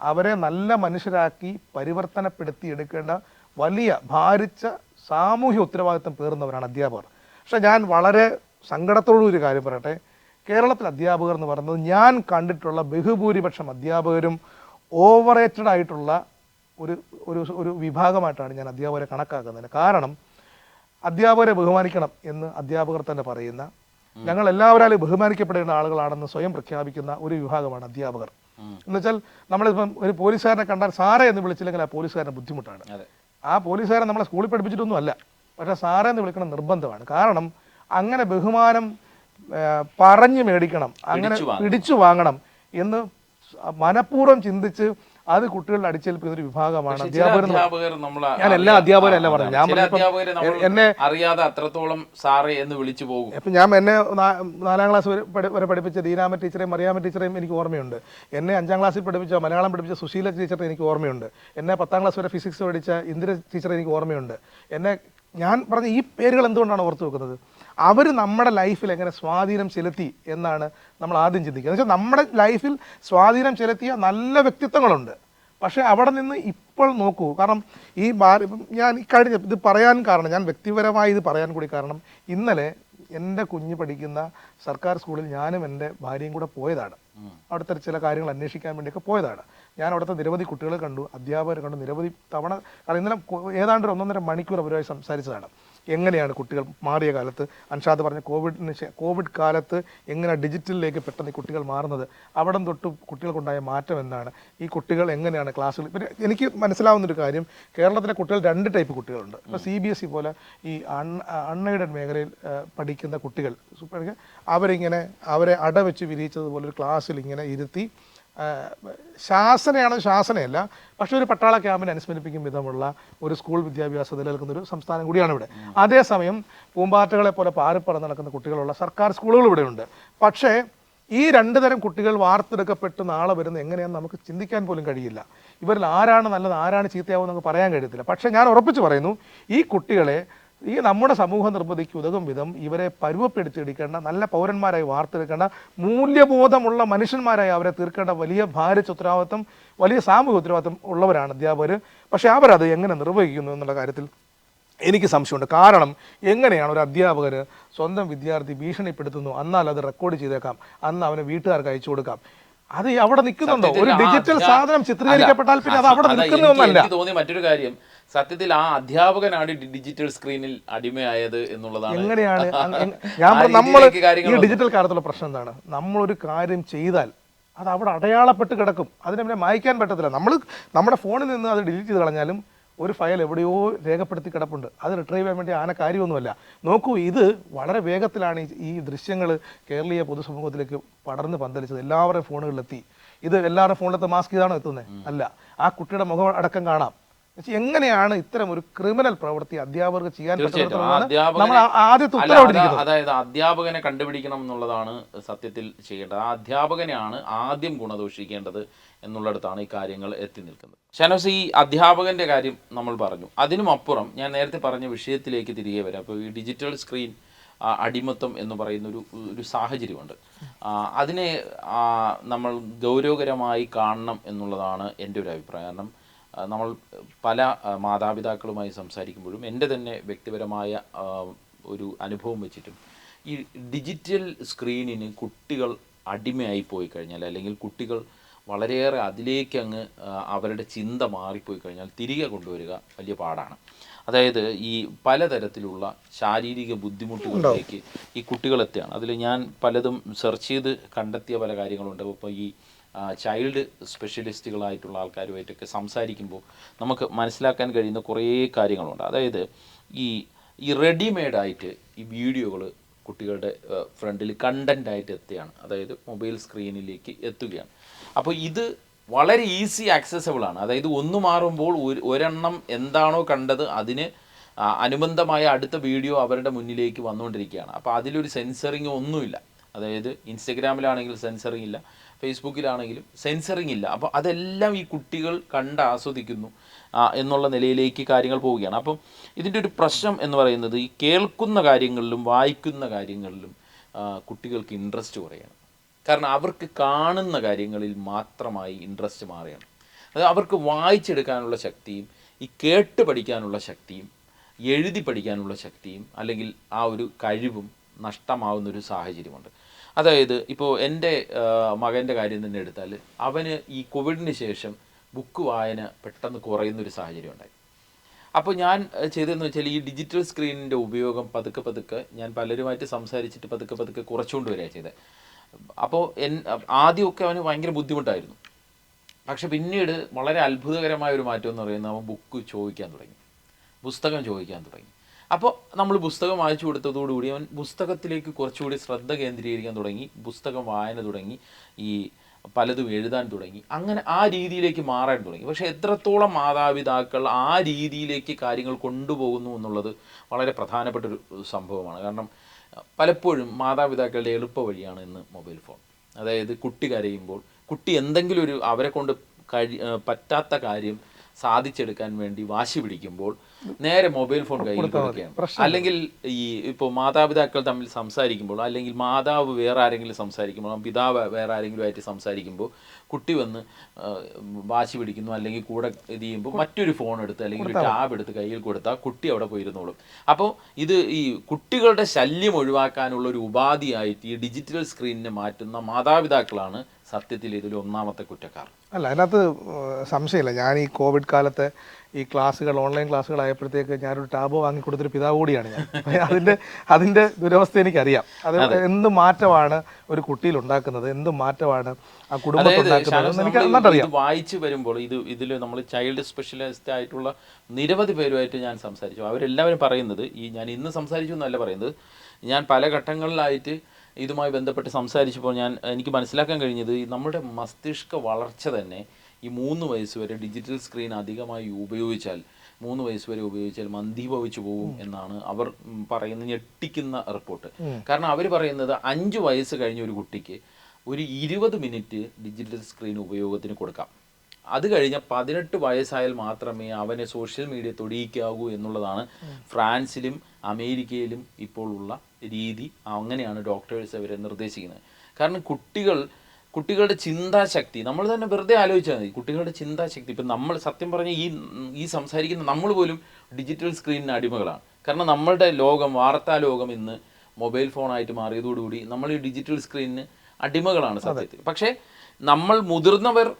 അവരെ നല്ല മനുഷ്യരാക്കി പരിവർത്തനപ്പെടുത്തി എടുക്കേണ്ട വലിയ ഭാരിച്ച സാമൂഹ്യ ഉത്തരവാദിത്തം പേറുന്നവരാണ് അധ്യാപകർ. പക്ഷെ ഞാൻ വളരെ സങ്കടത്തോടുകൂടി ഒരു കാര്യം പറയട്ടെ. കേരളത്തിൽ അധ്യാപകർ എന്ന് പറയുന്നത് ഞാൻ കണ്ടിട്ടുള്ള ബഹുഭൂരിപക്ഷം അധ്യാപകരും ഓവർ റേറ്റഡ് ആയിട്ടുള്ള ഒരു ഒരു ഒരു വിഭാഗമായിട്ടാണ് ഞാൻ അധ്യാപകരെ കണക്കാക്കുന്നത്. കാരണം അധ്യാപകരെ ബഹുമാനിക്കണം എന്ന് അധ്യാപകർ തന്നെ പറയുന്ന ഞങ്ങൾ എല്ലാവരാലും ബഹുമാനിക്കപ്പെടേണ്ട ആളുകളാണെന്ന് സ്വയം പ്രഖ്യാപിക്കുന്ന ഒരു വിഭാഗമാണ് അധ്യാപകർ. എന്നുവെച്ചാൽ നമ്മളിപ്പം ഒരു പോലീസുകാരനെ കണ്ടാൽ സാറേ എന്ന് വിളിച്ചില്ലെങ്കിൽ ആ പോലീസുകാരൻ ബുദ്ധിമുട്ടാണ്. ആ പോലീസുകാരെ നമ്മളെ സ്കൂളിൽ പഠിപ്പിച്ചിട്ടൊന്നും അല്ല പക്ഷെ സാറേ എന്ന് വിളിക്കണം നിർബന്ധമാണ് കാരണം അങ്ങനെ ബഹുമാനം പറഞ്ഞു മേടിക്കണം അങ്ങനെ പിടിച്ചു വാങ്ങണം. പിടിച്ചു വാങ്ങണം എന്ന് മനഃപൂർവം ചിന്തിച്ച് അത് കുട്ടികളിൽ അടിച്ചേൽപ്പിക്കുന്ന ഒരു വിഭാഗമാണ് അധ്യാപകർ ഞാൻ എല്ലാ അധ്യാപകരല്ല പറഞ്ഞു ഞാൻ അധ്യാപകരെ എന്നെ അറിയാതെ അത്രത്തോളം സാറേ എന്ന് വിളിച്ചു പോകും. ഇപ്പം ഞാൻ എന്നെ നാലാം ക്ലാസ് വരെ പഠിപ്പിച്ച ദീനാമ ടീച്ചറേയും മറിയാമ ടീച്ചറേയും എനിക്ക് ഓർമ്മയുണ്ട്. എന്നെ അഞ്ചാം ക്ലാസ്സിൽ പഠിപ്പിച്ച മലയാളം പഠിപ്പിച്ച സുശീല ടീച്ചറെ എനിക്ക് ഓർമ്മയുണ്ട്. എന്നെ പത്താം ക്ലാസ് വരെ ഫിസിക്സ് പഠിച്ച ഇന്ദിര ടീച്ചറെ എനിക്ക് ഓർമ്മയുണ്ട്. എന്നെ ഞാൻ പറഞ്ഞ ഈ പേരുകൾ എന്തുകൊണ്ടാണ് ഓർത്തു വെക്കുന്നത്? അവർ നമ്മുടെ ലൈഫിൽ എങ്ങനെ സ്വാധീനം ചെലുത്തി എന്നാണ് നമ്മൾ ആദ്യം ചിന്തിക്കുക എന്ന് വെച്ചാൽ നമ്മുടെ ലൈഫിൽ സ്വാധീനം ചെലുത്തിയ നല്ല വ്യക്തിത്വങ്ങളുണ്ട്. പക്ഷേ അവിടെ നിന്ന് ഇപ്പോൾ നോക്കൂ കാരണം ഈ ഞാൻ ഈ കഴിഞ്ഞ ഇത് പറയാൻ കാരണം ഞാൻ വ്യക്തിപരമായി ഇത് പറയാൻ കൂടി കാരണം ഇന്നലെ എന്റെ കുഞ്ഞ് പഠിക്കുന്ന സർക്കാർ സ്കൂളിൽ ഞാനും എന്റെ ഭാര്യയും കൂടെ പോയതാണ്. അവിടുത്തെ ചില കാര്യങ്ങൾ അന്വേഷിക്കാൻ വേണ്ടിയൊക്കെ പോയതാണ്. ഞാൻ അവിടുത്തെ നിരവധി കുട്ടികളെ കണ്ടു അധ്യാപകരെ കണ്ടു നിരവധി തവണ കാരണം ഇന്നലെ ഏതാണ്ട് ഒന്നൊന്നര മണിക്കൂർ അവരുമായി സംസാരിച്ചതാണ്. എങ്ങനെയാണ് കുട്ടികൾ മാറിയ കാലത്ത്? അൻഷാദ് പറഞ്ഞ കോവിഡിന് കോവിഡ് കാലത്ത് എങ്ങനെ ഡിജിറ്റലിലേക്ക് പെട്ടെന്ന് കുട്ടികൾ മാറുന്നത്? അവിടം തൊട്ട് കുട്ടികൾക്കുണ്ടായ മാറ്റം എന്താണ്? ഈ കുട്ടികൾ എങ്ങനെയാണ് ക്ലാസ്സുകൾ? പിന്നെ എനിക്ക് മനസ്സിലാവുന്നൊരു കാര്യം കേരളത്തിലെ കുട്ടികൾ രണ്ട് ടൈപ്പ് കുട്ടികളുണ്ട്. ഇപ്പോൾ സി ബി എസ് ഇ പോലെ ഈ അൺ അൺഎയ്ഡഡ് മേഖലയിൽ പഠിക്കുന്ന കുട്ടികൾ അവരിങ്ങനെ അവരെ അടവെച്ച് വിരിയിച്ചതുപോലെ ഒരു ക്ലാസ്സിൽ ഇങ്ങനെ ഇരുത്തി ശാസനയാണ് ശാസനയല്ല പക്ഷെ ഒരു പട്ടാള ക്യാമ്പിനെ അനുസ്മരിപ്പിക്കും വിധമുള്ള ഒരു സ്കൂൾ വിദ്യാഭ്യാസം നിലനിൽക്കുന്ന ഒരു സംസ്ഥാനം കൂടിയാണ് ഇവിടെ. അതേസമയം പൂമ്പാറ്റകളെ പോലെ പാറിപ്പറന്ന് നടക്കുന്ന കുട്ടികളുള്ള സർക്കാർ സ്കൂളുകൾ ഇവിടെയുണ്ട് പക്ഷേ ഈ രണ്ട് തരം കുട്ടികൾ വാർത്തെടുക്കപ്പെട്ട് നാളെ വരുന്ന എങ്ങനെയാണെന്ന് നമുക്ക് ചിന്തിക്കാൻ പോലും കഴിയില്ല. ഇവരിൽ ആരാണ് നല്ലത് ആരാണ് ചീത്തയാവുമെന്ന് നമുക്ക് പറയാൻ കഴിയത്തില്ല. പക്ഷേ ഞാൻ ഉറപ്പിച്ച് പറയുന്നു ഈ കുട്ടികളെ ഈ നമ്മുടെ സമൂഹ നിർമ്മിതിക്ക് ഉതകും വിധം ഇവരെ പരുവപ്പെടുത്തിയെടുക്കേണ്ട നല്ല പൗരന്മാരായി വാർത്തെടുക്കേണ്ട മൂല്യബോധമുള്ള മനുഷ്യന്മാരായി അവരെ തീർക്കേണ്ട വലിയ ഭാര്യ ഉത്തരവാദിത്വം വലിയ സാമൂഹിക ഉത്തരവാദിത്വം ഉള്ളവരാണ് അധ്യാപകർ പക്ഷേ അവരത് എങ്ങനെ നിർവഹിക്കുന്നു എന്നുള്ള കാര്യത്തിൽ എനിക്ക് സംശയമുണ്ട്. കാരണം എങ്ങനെയാണ് ഒരു അധ്യാപകർ സ്വന്തം വിദ്യാർത്ഥി ഭീഷണിപ്പെടുത്തുന്നു എന്നാൽ അത് റെക്കോർഡ് ചെയ്തേക്കാം അന്ന് അവനെ വീട്ടുകാർക്ക് അയച്ചു കൊടുക്കാം. അത് അവിടെ നിൽക്കുന്നുണ്ടോ? ഒരു ഡിജിറ്റൽ സാധനം ചിത്രീകരിക്കപ്പെട്ടാൽ പിന്നെ അത് അവിടെ നിൽക്കുന്നു നിൽക്കുന്ന എനിക്ക് തോന്നിയ മറ്റൊരു കാര്യം. സത്യത്തിൽ ആ അധ്യാപകനാണ് ഡിജിറ്റൽ സ്ക്രീനിൽ അടിമയായത് എന്നുള്ളതാണ് എങ്ങനെയാണ്? [LAUGHS] ഞാൻ നമ്മൾ ഈ ഡിജിറ്റൽ കാലത്തുള്ള പ്രശ്നം എന്താണ്? നമ്മളൊരു കാര്യം ചെയ്താൽ അത് അവിടെ അടയാളപ്പെട്ട് കിടക്കും. അതിനെ പിന്നെ മായ്ക്കാൻ പറ്റത്തില്ല. നമ്മൾ നമ്മുടെ ഫോണിൽ നിന്ന് അത് ഡിലീറ്റ് ചെയ്ത് കളഞ്ഞാലും ഒരു ഫയൽ എവിടെയോ രേഖപ്പെടുത്തി കിടപ്പുണ്ട്. അത് റിട്രീവ് ചെയ്യാൻ വേണ്ടി ആന കാര്യമൊന്നുമല്ല. നോക്കൂ ഇത് വളരെ വേഗത്തിലാണ് ഈ- ദൃശ്യങ്ങൾ കേരളീയ പൊതുസമൂഹത്തിലേക്ക് പടർന്ന് പന്തലിച്ചത്. എല്ലാവരുടെയും ഫോണുകളിലെത്തി. ഇത് എല്ലാവരുടെ ഫോണിലത്തെ മാസ്ക് ചെയ്താണോ എത്തുന്നത് അല്ല. ആ കുട്ടിയുടെ മുഖം അടക്കം കാണാം. എങ്ങനെയാണ് ഇത്തരം ഒരു ക്രിമിനൽ പ്രവൃത്തി അധ്യാപകർക്ക് ചെയ്യാൻ നമ്മൾ ആദ്യത്തെ ഉത്തരവിട്ടിരിക്കുന്നത് അതായത് അധ്യാപകനെ കണ്ടുപിടിക്കണം എന്നുള്ളതാണ് സത്യത്തിൽ ചെയ്യേണ്ടത്. ആ അധ്യാപകനെയാണ് ആദ്യം ഗുണദോഷിക്കേണ്ടത് എന്നുള്ളിടത്താണ് ഈ കാര്യങ്ങൾ എത്തി നിൽക്കുന്നത്. ഷനോസ് ഈ അധ്യാപകന്റെ കാര്യം നമ്മൾ പറഞ്ഞു. അതിനും അപ്പുറം ഞാൻ നേരത്തെ പറഞ്ഞ വിഷയത്തിലേക്ക് തിരികെ വരാം. അപ്പോൾ ഈ ഡിജിറ്റൽ സ്ക്രീൻ അടിമത്തം എന്ന് പറയുന്ന ഒരു ഒരു സാഹചര്യമുണ്ട്. അതിനെ നമ്മൾ ഗൗരവകരമായി കാണണം എന്നുള്ളതാണ് എന്റെ ഒരു അഭിപ്രായം. കാരണം നമ്മൾ പല മാതാപിതാക്കളുമായി സംസാരിക്കുമ്പോഴും എന്റെ തന്നെ വ്യക്തിപരമായ ഒരു അനുഭവം വെച്ചിട്ടും ഈ ഡിജിറ്റൽ സ്ക്രീനിന് കുട്ടികൾ അടിമയായി പോയി കഴിഞ്ഞാൽ അല്ലെങ്കിൽ കുട്ടികൾ വളരെയേറെ അതിലേക്ക് അങ്ങ് അവരുടെ ചിന്ത മാറിപ്പോയി കഴിഞ്ഞാൽ തിരികെ കൊണ്ടുവരിക വലിയ പാടാണ്. അതായത് ഈ പലതരത്തിലുള്ള ശാരീരിക ബുദ്ധിമുട്ടുകളിലേക്ക് ഈ കുട്ടികളെത്തിയാണ് അതിൽ ഞാൻ പലതും സെർച്ച് ചെയ്ത് കണ്ടെത്തിയ പല കാര്യങ്ങളുണ്ട്. ഇപ്പോൾ ഈ ചൈൽഡ് സ്പെഷ്യലിസ്റ്റുകളായിട്ടുള്ള ആൾക്കാരുമായിട്ടൊക്കെ സംസാരിക്കുമ്പോൾ നമുക്ക് മനസ്സിലാക്കാൻ കഴിയുന്ന കുറേ കാര്യങ്ങളുണ്ട്. അതായത് ഈ ഈ റെഡിമെയ്ഡായിട്ട് ഈ വീഡിയോകൾ കുട്ടികളുടെ ഫ്രണ്ടിൽ കണ്ടന്റായിട്ട് എത്തുകയാണ്. അതായത് മൊബൈൽ സ്ക്രീനിലേക്ക് എത്തുകയാണ്. അപ്പോൾ ഇത് വളരെ ഈസി ആക്സസബിൾ ആണ് അതായത് ഒന്ന് മാറുമ്പോൾ ഒരു ഒരെണ്ണം എന്താണോ കണ്ടത് അതിന് അനുബന്ധമായ അടുത്ത വീഡിയോ അവരുടെ മുന്നിലേക്ക് വന്നുകൊണ്ടിരിക്കുകയാണ്. അപ്പോൾ അതിലൊരു സെൻസറിങ് ഒന്നുമില്ല. അതായത് ഇൻസ്റ്റഗ്രാമിലാണെങ്കിൽ സെൻസറിങ് ഇല്ല. ഫേസ്ബുക്കിലാണെങ്കിലും സെൻസറിങ് ഇല്ല അപ്പോൾ അതെല്ലാം ഈ കുട്ടികൾ കണ്ട് ആസ്വദിക്കുന്നു എന്നുള്ള നിലയിലേക്ക് കാര്യങ്ങൾ പോവുകയാണ്. അപ്പം ഇതിന്റെ ഒരു പ്രശ്നം എന്ന് പറയുന്നത് ഈ കേൾക്കുന്ന കാര്യങ്ങളിലും വായിക്കുന്ന കാര്യങ്ങളിലും കുട്ടികൾക്ക് ഇൻട്രസ്റ്റ് കുറയാണ്. കാരണം അവർക്ക് കാണുന്ന കാര്യങ്ങളിൽ മാത്രമായി ഇൻട്രസ്റ്റ് മാറുകയാണ്. അത് അവർക്ക് വായിച്ചെടുക്കാനുള്ള ശക്തിയും ഈ കേട്ട് പഠിക്കാനുള്ള ശക്തിയും എഴുതി പഠിക്കാനുള്ള ശക്തിയും അല്ലെങ്കിൽ ആ ഒരു കഴിവും നഷ്ടമാവുന്നൊരു സാഹചര്യമുണ്ട്. അതായത് ഇപ്പോൾ എന്റെ മകന്റെ കാര്യം തന്നെ എടുത്താൽ അവന് ഈ കോവിഡിന് ശേഷം ബുക്ക് വായന പെട്ടെന്ന് കുറയുന്നൊരു സാഹചര്യം ഉണ്ടായി. അപ്പോൾ ഞാൻ ചെയ്തതെന്ന് വെച്ചാൽ ഈ ഡിജിറ്റൽ സ്ക്രീനിന്റെ ഉപയോഗം പതുക്കെ പതുക്കെ ഞാൻ പലരുമായിട്ട് സംസാരിച്ചിട്ട് പതുക്കെ പതുക്കെ കുറച്ചുകൊണ്ട് വരിക ചെയ്തത് അപ്പോൾ എൻ ആദ്യമൊക്കെ അവന് ഭയങ്കര ബുദ്ധിമുട്ടായിരുന്നു. പക്ഷെ പിന്നീട് വളരെ അത്ഭുതകരമായ ഒരു മാറ്റം എന്ന് പറയുന്നത് അവൻ ബുക്ക് ചോദിക്കാൻ തുടങ്ങി. പുസ്തകം ചോദിക്കാൻ തുടങ്ങി. അപ്പോൾ നമ്മൾ പുസ്തകം വായിച്ചു കൊടുത്തതോടുകൂടി അവൻ പുസ്തകത്തിലേക്ക് കുറച്ചുകൂടി ശ്രദ്ധ കേന്ദ്രീകരിക്കാൻ തുടങ്ങി പുസ്തകം വായന തുടങ്ങി ഈ പലതും എഴുതാൻ തുടങ്ങി. അങ്ങനെ ആ രീതിയിലേക്ക് മാറാൻ തുടങ്ങി. പക്ഷേ എത്രത്തോളം മാതാപിതാക്കൾ ആ രീതിയിലേക്ക് കാര്യങ്ങൾ കൊണ്ടുപോകുന്നു എന്നുള്ളത് വളരെ പ്രധാനപ്പെട്ട ഒരു സംഭവമാണ്. കാരണം പലപ്പോഴും മാതാപിതാക്കളുടെ എളുപ്പ വഴിയാണ് ഇന്ന് മൊബൈൽ ഫോൺ. അതായത് കുട്ടി കരയുമ്പോൾ കുട്ടി എന്തെങ്കിലും ഒരു അവരെ കൊണ്ട് കഴി പറ്റാത്ത കാര്യം സാധിച്ചെടുക്കാൻ വേണ്ടി വാശി പിടിക്കുമ്പോൾ നേരെ മൊബൈൽ ഫോൺ കയ്യിൽ കൊടുക്കുകയാണ്. അല്ലെങ്കിൽ ഈ ഇപ്പോൾ മാതാപിതാക്കൾ തമ്മിൽ സംസാരിക്കുമ്പോൾ അല്ലെങ്കിൽ മാതാവ് വേറെ ആരെങ്കിലും സംസാരിക്കുമ്പോൾ പിതാവ് വേറെ ആരെങ്കിലും ആയിട്ട് സംസാരിക്കുമ്പോൾ കുട്ടി വന്ന് വാശി പിടിക്കുന്നു അല്ലെങ്കിൽ കൂടെ ഇത് ചെയ്യുമ്പോൾ മറ്റൊരു ഫോൺ എടുത്ത് അല്ലെങ്കിൽ ഒരു ടാബ് എടുത്ത് കയ്യിൽ കൊടുത്താൽ കുട്ടി അവിടെ പോയിരുന്നോളും. അപ്പോൾ ഇത് ഈ കുട്ടികളുടെ ശല്യം ഒഴിവാക്കാനുള്ള ഒരു ഉപാധിയായിട്ട് ഈ ഡിജിറ്റൽ സ്ക്രീനിനെ മാറ്റുന്ന മാതാപിതാക്കളാണ് സത്യത്തിൽ ഇതിൽ ഒന്നാമത്തെ കുറ്റക്കാർ. അല്ല അതിനകത്ത് സംശയമില്ല. ഞാൻ ഈ കോവിഡ് കാലത്തെ ഈ ക്ലാസ്സുകൾ ഓൺലൈൻ ക്ലാസ്സുകളായപ്പോഴത്തേക്ക് ഞാനൊരു ടാബ് വാങ്ങി കൊടുത്തൊരു പിതാവ് കൂടിയാണ് ഞാൻ. [LAUGHS] അതിന്റെ അതിന്റെ ദുരവസ്ഥ എനിക്കറിയാം. അത് എന്ത് മാറ്റമാണ് ഒരു കുട്ടിയിൽ ഉണ്ടാക്കുന്നത്? എന്ത് മാറ്റമാണ് ആ കുടുംബത്തിൽ ഉണ്ടാക്കുന്നത് ഇത് വായിച്ചു വരുമ്പോൾ ഇത് ഇതിൽ നമ്മൾ ചൈൽഡ് സ്പെഷ്യലിസ്റ്റ് ആയിട്ടുള്ള നിരവധി പേരുമായിട്ട് ഞാൻ സംസാരിച്ചു. അവരെല്ലാവരും പറയുന്നത് ഈ ഞാൻ ഇന്ന് സംസാരിച്ചു എന്നല്ല പറയുന്നത്. ഞാൻ പല ഘട്ടങ്ങളിലായിട്ട് ഇതുമായി ബന്ധപ്പെട്ട് സംസാരിച്ചപ്പോൾ ഞാൻ എനിക്ക് മനസ്സിലാക്കാൻ കഴിഞ്ഞത് നമ്മുടെ മസ്തിഷ്ക വളർച്ച തന്നെ ഈ മൂന്ന് വയസ്സ് വരെ ഡിജിറ്റൽ സ്ക്രീൻ അധികമായി ഉപയോഗിച്ചാൽ മൂന്ന് വയസ്സ് വരെ ഉപയോഗിച്ചാൽ മന്ദീഭവിച്ചു പോകും എന്നാണ് അവർ പറയുന്നത് പറയുന്ന ഞെട്ടിക്കുന്ന റിപ്പോർട്ട് കാരണം അവർ പറയുന്നത് അഞ്ച് വയസ്സ് കഴിഞ്ഞ ഒരു കുട്ടിക്ക് ഒരു ഇരുപത് മിനിറ്റ് ഡിജിറ്റൽ സ്ക്രീൻ ഉപയോഗത്തിന് കൊടുക്കാം. അത് കഴിഞ്ഞ പതിനെട്ട് വയസ്സായാൽ മാത്രമേ അവനെ സോഷ്യൽ മീഡിയ തൊടിയിക്കാവൂ എന്നുള്ളതാണ് ഫ്രാൻസിലും അമേരിക്കയിലും ഇപ്പോൾ ഉള്ള രീതി. അങ്ങനെയാണ് ഡോക്ടേഴ്സ് അവരെ നിർദ്ദേശിക്കുന്നത്. കാരണം കുട്ടികൾ കുട്ടികളുടെ ചിന്താശക്തി നമ്മൾ തന്നെ വെറുതെ ആലോചിച്ചാൽ മതി. കുട്ടികളുടെ ചിന്താശക്തി ഇപ്പം നമ്മൾ സത്യം പറഞ്ഞ ഈ ഈ സംസാരിക്കുന്ന നമ്മൾ പോലും ഡിജിറ്റൽ സ്ക്രീനിന് അടിമകളാണ്. കാരണം നമ്മളുടെ ലോകം വാർത്താ ലോകം ഇന്ന് മൊബൈൽ ഫോണായിട്ട് മാറിയതോടുകൂടി നമ്മൾ ഈ ഡിജിറ്റൽ സ്ക്രീനിന് അടിമകളാണ് സത്യത്തിൽ. പക്ഷേ നമ്മൾ മുതിർന്നവർ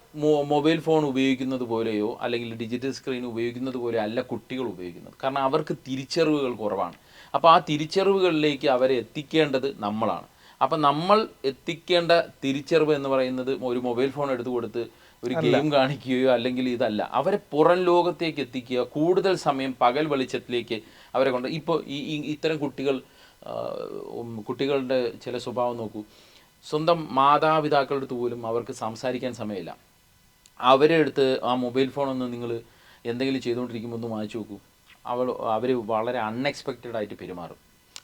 മൊബൈൽ ഫോൺ ഉപയോഗിക്കുന്നത് പോലെയോ അല്ലെങ്കിൽ ഡിജിറ്റൽ സ്ക്രീൻ ഉപയോഗിക്കുന്നത് പോലെ അല്ല കുട്ടികൾ ഉപയോഗിക്കുന്നത്. കാരണം അവർക്ക് തിരിച്ചറിവുകൾ കുറവാണ്. അപ്പോൾ ആ തിരിച്ചറിവുകളിലേക്ക് അവരെ എത്തിക്കേണ്ടത് നമ്മളാണ്. അപ്പം നമ്മൾ എത്തിക്കേണ്ട തിരിച്ചറിവ് എന്ന് പറയുന്നത് ഒരു മൊബൈൽ ഫോൺ എടുത്തു കൊടുത്ത് ഒരു ഗെയിം കാണിക്കുകയോ അല്ലെങ്കിൽ ഇതല്ല. അവരെ പുറം ലോകത്തേക്ക് എത്തിക്കുക കൂടുതൽ സമയം പകൽ വെളിച്ചത്തിലേക്ക് അവരെ കൊണ്ട് ഇപ്പോൾ ഈ ഈ- ഇത്തരം കുട്ടികൾ കുട്ടികളുടെ ചില സ്വഭാവം നോക്കൂ. സ്വന്തം മാതാപിതാക്കളുടെ അടുത്ത് പോലും അവർക്ക് സംസാരിക്കാൻ സമയമില്ല. അവരെ അടുത്ത് ആ മൊബൈൽ ഫോണൊന്ന് നിങ്ങൾ എന്തെങ്കിലും ചെയ്തുകൊണ്ടിരിക്കുമ്പോൾ ഒന്ന് വാങ്ങിച്ചു നോക്കൂ. അവൾ അവർ വളരെ അൺഎക്സ്പെക്റ്റഡ് ആയിട്ട് പെരുമാറും.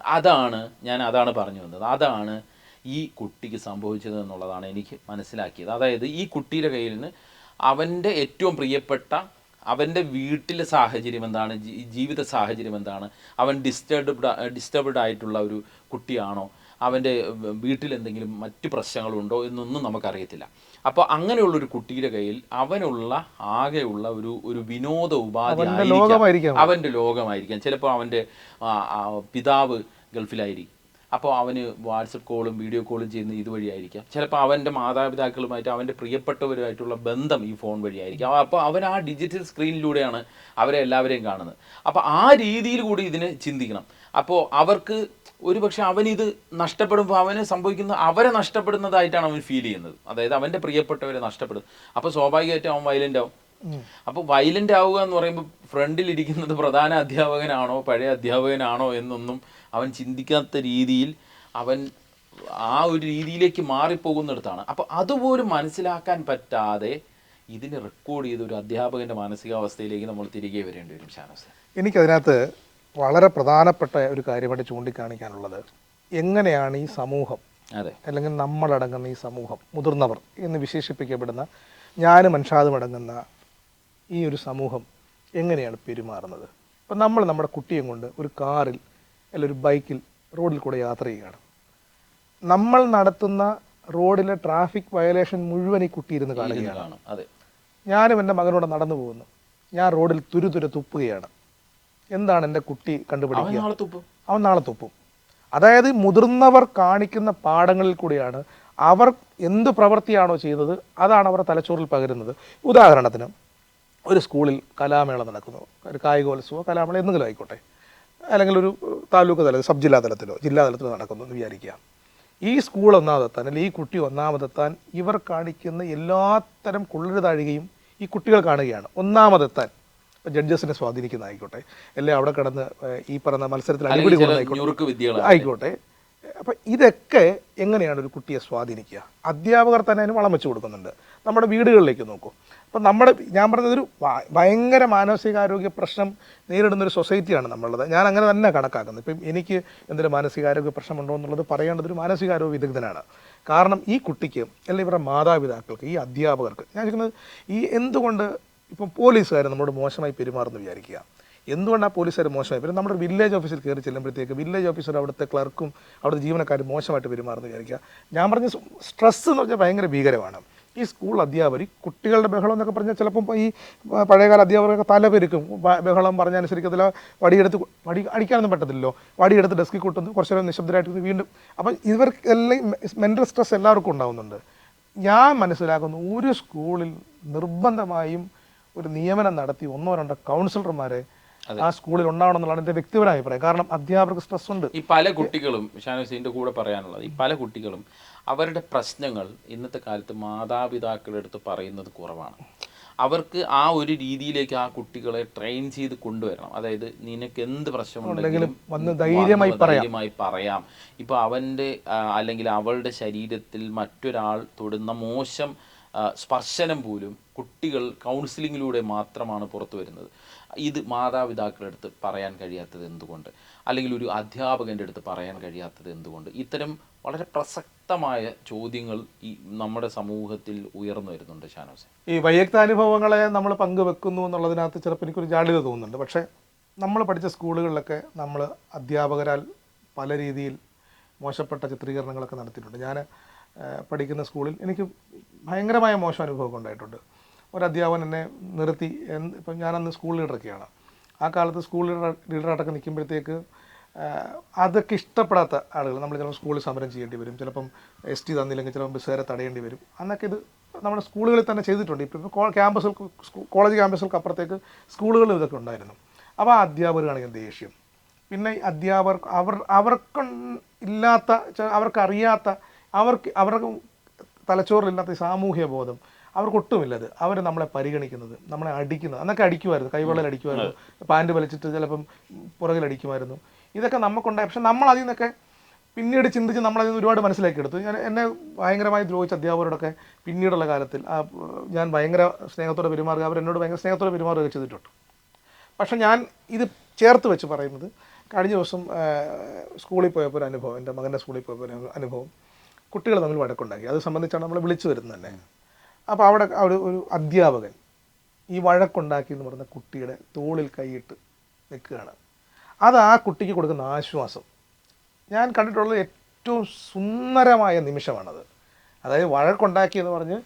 അതാണ് ഞാൻ അതാണ് പറഞ്ഞു വന്നത്. അതാണ് ഈ കുട്ടിക്ക് സംഭവിച്ചത് എന്നുള്ളതാണ് എനിക്ക് മനസ്സിലാക്കിയത്. അതായത് ഈ കുട്ടിയുടെ കയ്യിൽ നിന്ന് അവന്റെ ഏറ്റവും പ്രിയപ്പെട്ട അവന്റെ വീട്ടിലെ സാഹചര്യം എന്താണ് ജീവിത സാഹചര്യം എന്താണ് അവൻ ഡിസ്റ്റർബ്ഡ് ഡിസ്റ്റർബ്ഡ് ആയിട്ടുള്ള ഒരു കുട്ടിയാണോ അവന്റെ വീട്ടിൽ എന്തെങ്കിലും മറ്റു പ്രശ്നങ്ങളുണ്ടോ എന്നൊന്നും നമുക്കറിയത്തില്ല. അപ്പോൾ അങ്ങനെയുള്ള ഒരു കുട്ടിയുടെ കയ്യിൽ അവനുള്ള ആകെയുള്ള ഒരു ഒരു വിനോദ ഉപാധി. അവന്റെ ലോകമായിരിക്കാം. ചിലപ്പോൾ അവന്റെ പിതാവ് ഗൾഫിലായിരിക്കും. അപ്പോൾ അവന് വാട്സപ്പ് കോളും വീഡിയോ കോളും ചെയ്യുന്ന ഇതുവഴിയായിരിക്കാം. ചിലപ്പോൾ അവന്റെ മാതാപിതാക്കളുമായിട്ട് അവന്റെ പ്രിയപ്പെട്ടവരുമായിട്ടുള്ള ബന്ധം ഈ ഫോൺ വഴിയായിരിക്കാം. അപ്പോൾ അവൻ ആ ഡിജിറ്റൽ സ്ക്രീനിലൂടെയാണ് അവരെ എല്ലാവരെയും കാണുന്നത്. അപ്പോൾ ആ രീതിയിൽ കൂടി ഇതിനെ ചിന്തിക്കണം. അപ്പോൾ അവർക്ക് ഒരു പക്ഷെ അവനിത് നഷ്ടപ്പെടുമ്പോൾ അവന് സംഭവിക്കുന്ന അവരെ നഷ്ടപ്പെടുന്നതായിട്ടാണ് അവൻ ഫീൽ ചെയ്യുന്നത്. അതായത് അവന്റെ പ്രിയപ്പെട്ടവരെ നഷ്ടപ്പെടും. അപ്പോൾ സ്വാഭാവികമായിട്ടും അവൻ വയലന്റ് ആവും. അപ്പോൾ വയലന്റ് ആവുക എന്ന് പറയുമ്പോൾ ഫ്രണ്ടിൽ ഇരിക്കുന്നത് പ്രധാന അധ്യാപകനാണോ പഴയ അധ്യാപകനാണോ എന്നൊന്നും അവൻ ചിന്തിക്കാത്ത രീതിയിൽ അവൻ ആ ഒരു രീതിയിലേക്ക് മാറിപ്പോകുന്നിടത്താണ്. അപ്പോൾ അതുപോലും മനസ്സിലാക്കാൻ പറ്റാതെ ഇതിനെ റെക്കോർഡ് ചെയ്ത ഒരു അധ്യാപകന്റെ മാനസികാവസ്ഥയിലേക്ക് നമ്മൾ തിരികെ വരേണ്ടി വരും ഷാനോസ് എനിക്കതിനകത്ത് വളരെ പ്രധാനപ്പെട്ട ഒരു കാര്യമായിട്ട് ചൂണ്ടിക്കാണിക്കാനുള്ളത് എങ്ങനെയാണ് ഈ സമൂഹം അതെ. അല്ലെങ്കിൽ നമ്മളടങ്ങുന്ന ഈ സമൂഹം മുതിർന്നവർ എന്ന് വിശേഷിപ്പിക്കപ്പെടുന്ന ഞാനും മനുഷ്യാദും അടങ്ങുന്ന ഈ ഒരു സമൂഹം എങ്ങനെയാണ് പെരുമാറുന്നത്? ഇപ്പം നമ്മൾ നമ്മുടെ കുട്ടിയും കൊണ്ട് ഒരു കാറിൽ അല്ലെങ്കിൽ ഒരു ബൈക്കിൽ റോഡിൽ കൂടെ യാത്ര ചെയ്യുകയാണ്. നമ്മൾ നടത്തുന്ന റോഡിലെ ട്രാഫിക് വയലേഷൻ മുഴുവൻ ഈ കുട്ടി ഇരുന്ന് കാണുകയാണ്. അതെ. ഞാനും എന്റെ മകനോട് നടന്നു പോകുന്നു. ഞാൻ റോഡിൽ തുരുതുര തുപ്പുകയാണ്. എന്താണ് എന്റെ കുട്ടി കണ്ടുപിടിക്കുക? അവൻ നാളെ തുപ്പും. അതായത് മുതിർന്നവർ കാണിക്കുന്ന പാഠങ്ങളിൽ കൂടിയാണ് അവർ എന്ത് പ്രവൃത്തിയാണോ ചെയ്തത് അതാണ് അവരുടെ തലച്ചോറിൽ പകരുന്നത്. ഉദാഹരണത്തിന് ഒരു സ്കൂളിൽ കലാമേള നടക്കുന്നു. ഒരു കായികോത്സവമോ കലാമേള എന്തെങ്കിലും ആയിക്കോട്ടെ. അല്ലെങ്കിൽ ഒരു താലൂക്ക് തലത്തിൽ സബ് ജില്ലാ തലത്തിലോ ജില്ലാ തലത്തിലോ നടക്കുന്നു എന്ന് വിചാരിക്കുക. ഈ സ്കൂൾ ഒന്നാമതെത്താൻ അല്ലെങ്കിൽ ഈ കുട്ടി ഒന്നാമതെത്താൻ ഇവർ കാണിക്കുന്ന എല്ലാത്തരം കുള്ളരു താഴുകയും ഈ കുട്ടികൾ കാണുകയാണ്. ഒന്നാമതെത്താൻ. ജഡ്ജസിനെ സ്വാധീനിക്കുന്നതായിക്കോട്ടെ അല്ലെ അവിടെ കിടന്ന് ഈ പറഞ്ഞ മത്സരത്തിൽ അടിപൊളി അടിപിടി ആയിക്കോട്ടെ. അപ്പം ഇതൊക്കെ എങ്ങനെയാണ് ഒരു കുട്ടിയെ സ്വാധീനിക്കുക? അധ്യാപകർ തന്നെ അതിന് വളം വെച്ച് കൊടുക്കുന്നുണ്ട്. നമ്മുടെ വീടുകളിലേക്ക് നോക്കൂ. അപ്പം നമ്മുടെ ഞാൻ പറഞ്ഞത് ഒരു ഭ- ഭയങ്കര മാനസികാരോഗ്യ പ്രശ്നം നേരിടുന്ന ഒരു സൊസൈറ്റിയാണ് നമ്മളുള്ളത് ഞാൻ അങ്ങനെ തന്നെ കണക്കാക്കുന്നത് ഇപ്പം എനിക്ക് എന്തെങ്കിലും മാനസികാരോഗ്യ പ്രശ്നമുണ്ടോ എന്നുള്ളത് പറയേണ്ടത് ഒരു മാനസികാരോഗ്യ വിദഗ്ധനാണ്. കാരണം ഈ കുട്ടിക്ക് അല്ലെങ്കിൽ ഇവരുടെ മാതാപിതാക്കൾക്ക് ഈ അധ്യാപകർക്ക് ഞാൻ ചോദിക്കുന്നത് ഈ എന്തുകൊണ്ട് ഇപ്പം പോലീസുകാർ നമ്മളോട് മോശമായി പെരുമാറുന്നു വിചാരിക്കുക. എന്തുകൊണ്ടാണ് പോലീസുകാർ മോശമായി? പിന്നെ നമ്മുടെ വില്ലേജ് ഓഫീസിൽ കയറി ചെല്ലുമ്പോഴത്തേക്ക് വില്ലേജ് ഓഫീസർ അവിടുത്തെ ക്ലർക്കും അവിടുത്തെ ജീവനക്കാരും മോശമായിട്ട് പെരുമാറുന്നു വിചാരിക്കുക. ഞാൻ പറഞ്ഞ സ്ട്രെസ് എന്ന് പറഞ്ഞാൽ ഭയങ്കര ഭീകരമാണ്. ഈ സ്കൂൾ അധ്യാപകർ കുട്ടികളുടെ ബഹളം എന്നൊക്കെ പറഞ്ഞാൽ ചിലപ്പം ഈ പഴയകാല അധ്യാപകരൊക്കെ തലപെരുക്കും ബഹളം പറഞ്ഞ അനുസരിക്കത്തില്ല. വടിയെടുത്ത് വടി അടിക്കാനൊന്നും പറ്റത്തില്ലല്ലോ. വടിയെടുത്ത് ഡെസ്കിൽ കൊട്ടുന്നു. കുറച്ച് നേരം നിശബ്ദരായിട്ട് വീണ്ടും. അപ്പം ഇവർക്ക് എല്ലാം മെന്റൽ സ്ട്രെസ് എല്ലാവർക്കും ഉണ്ടാകുന്നുണ്ട് ഞാൻ മനസ്സിലാക്കുന്നു ഒരു സ്കൂളിൽ നിർബന്ധമായും ഒരു നിയമനം നടത്തി ഒന്നോ രണ്ടോ കൗൺസിലർമാരെ ആ സ്കൂളിൽ ഉണ്ടാവണം എന്നുള്ളതാണ് എന്റെ വ്യക്തിപരമായ അഭിപ്രായം. കാരണം അധ്യാപകർക്ക് സ്ട്രെസ് ഉണ്ട്. ഈ പല കുട്ടികളും ഷാനോസിന്റെ കൂടെ പറയാനുള്ളത് ഈ പല കുട്ടികളും അവരുടെ പ്രശ്നങ്ങൾ ഇന്നത്തെ കാലത്ത് മാതാപിതാക്കളുടെ അടുത്ത് പറയുന്നത് കുറവാണ്. അവർക്ക് ആ ഒരു രീതിയിലേക്ക് ആ കുട്ടികളെ ട്രെയിൻ ചെയ്ത് കൊണ്ടുവരണം. അതായത് നിനക്ക് എന്ത് പ്രശ്നമുണ്ടെങ്കിലും വന്ന് ധൈര്യമായി ധൈര്യമായി പറയാം. ഇപ്പൊ അവന്റെ അല്ലെങ്കിൽ അവളുടെ ശരീരത്തിൽ മറ്റൊരാൾ തൊടുന്ന മോശം സ്പർശനം പോലും കുട്ടികൾ കൗൺസിലിങ്ങിലൂടെ മാത്രമാണ് പുറത്തു വരുന്നത്. ഇത് മാതാപിതാക്കളുടെ അടുത്ത് പറയാൻ കഴിയാത്തത് എന്തുകൊണ്ട്? അല്ലെങ്കിൽ ഒരു അധ്യാപകന്റെ അടുത്ത് പറയാൻ കഴിയാത്തത് എന്തുകൊണ്ട്? ഇത്തരം വളരെ പ്രസക്തമായ ചോദ്യങ്ങൾ ഈ നമ്മുടെ സമൂഹത്തിൽ ഉയർന്നു വരുന്നുണ്ട് ഷാനോസ് ഈ വൈയക്താനുഭവങ്ങളെ നമ്മൾ പങ്കുവെക്കുന്നു എന്നുള്ളതിനകത്ത് ചിലപ്പോൾ എനിക്കൊരു ജാള്യത തോന്നുന്നുണ്ട്. പക്ഷേ നമ്മൾ പഠിച്ച സ്കൂളുകളിലൊക്കെ നമ്മൾ അധ്യാപകരാൽ പല രീതിയിൽ മോശപ്പെട്ട ചിത്രീകരണങ്ങളൊക്കെ നടത്തിയിട്ടുണ്ട്. ഞാൻ പഠിക്കുന്ന സ്കൂളിൽ എനിക്ക് ഭയങ്കരമായ മോശം അനുഭവമൊക്കെ ഉണ്ടായിട്ടുണ്ട്. ഒരു അധ്യാപകൻ എന്നെ നിർത്തി. ഇപ്പം ഞാനന്ന് സ്കൂൾ ലീഡറൊക്കെയാണ് ആ കാലത്ത് സ്കൂൾ ലീഡർ ലീഡറായിട്ടൊക്കെ നിൽക്കുമ്പോഴത്തേക്ക് അതൊക്കെ ഇഷ്ടപ്പെടാത്ത ആളുകൾ നമ്മൾ ചിലപ്പോൾ സ്കൂളിൽ സമരം ചെയ്യേണ്ടി വരും. ചിലപ്പം എസ് ടി തന്നില്ലെങ്കിൽ ചിലപ്പം ബസ്സുകാരെ തടയേണ്ടി വരും. അന്നൊക്കെ ഇത് നമ്മുടെ സ്കൂളുകളിൽ തന്നെ ചെയ്തിട്ടുണ്ട്. ഇപ്പം ഇപ്പോൾ ക്യാമ്പസിൽ കോളേജ് ക്യാമ്പസുകൾക്ക് അപ്പുറത്തേക്ക് സ്കൂളുകളിൽ ഇതൊക്കെ ഉണ്ടായിരുന്നു. അപ്പോൾ ആ അധ്യാപകർ കാണിക്കുന്ന ദേഷ്യം. പിന്നെ അധ്യാപകർ അവർ അവർക്ക് ഇല്ലാത്ത അവർക്കറിയാത്ത അവർക്ക് അവർക്ക് തലച്ചോറിലില്ലാത്ത സാമൂഹ്യ ബോധം അവർക്കൊട്ടുമില്ലത്. അവർ നമ്മളെ പരിഗണിക്കുന്നത് നമ്മളെ അടിക്കുന്നത്. അന്നൊക്കെ അടിക്കുമായിരുന്നു. കൈവെള്ളൽ അടിക്കുമായിരുന്നു. പാന്റ് വലിച്ചിട്ട് ചിലപ്പം പുറകിൽ അടിക്കുമായിരുന്നു. ഇതൊക്കെ നമുക്കുണ്ടായി പക്ഷെ നമ്മൾ അതിൽ നിന്നൊക്കെ പിന്നീട് ചിന്തിച്ച് നമ്മളതിൽ നിന്ന് ഒരുപാട് മനസ്സിലാക്കി എടുത്തു. ഞാൻ എന്നെ ഭയങ്കരമായി ദ്രോഹിച്ച അധ്യാപകരോടൊക്കെ പിന്നീടുള്ള കാലത്തിൽ ആ ഞാൻ ഭയങ്കര സ്നേഹത്തോടെ പെരുമാറുക അവർ എന്നോട് ഭയങ്കര സ്നേഹത്തോടെ പെരുമാറുക ചെയ്തിട്ടുണ്ട്. പക്ഷെ ഞാൻ ഇത് ചേർത്ത് വെച്ച് പറയുന്നത് കഴിഞ്ഞ ദിവസം സ്കൂളിൽ പോയപ്പോൾ ഒരു അനുഭവം എന്റെ മകന്റെ സ്കൂളിൽ പോയപ്പോൾ ഒരു അനുഭവം. കുട്ടികൾ തമ്മിൽ വഴക്കുണ്ടാക്കി. അത് സംബന്ധിച്ചാണ് നമ്മളെ വിളിച്ചു വരുന്നത് തന്നെ അപ്പോൾ അവിടെ ഒരു ഒരു അധ്യാപകൻ ഈ വഴക്കുണ്ടാക്കി എന്ന് പറയുന്ന കുട്ടിയുടെ തോളിൽ കൈയിട്ട് നിൽക്കുകയാണ് അത് ആ കുട്ടിക്ക് കൊടുക്കുന്ന ആശ്വാസം. ഞാൻ കണ്ടിട്ടുള്ള ഏറ്റവും സുന്ദരമായ നിമിഷമാണത്. അതായത് വഴക്കുണ്ടാക്കി എന്ന് പറഞ്ഞ്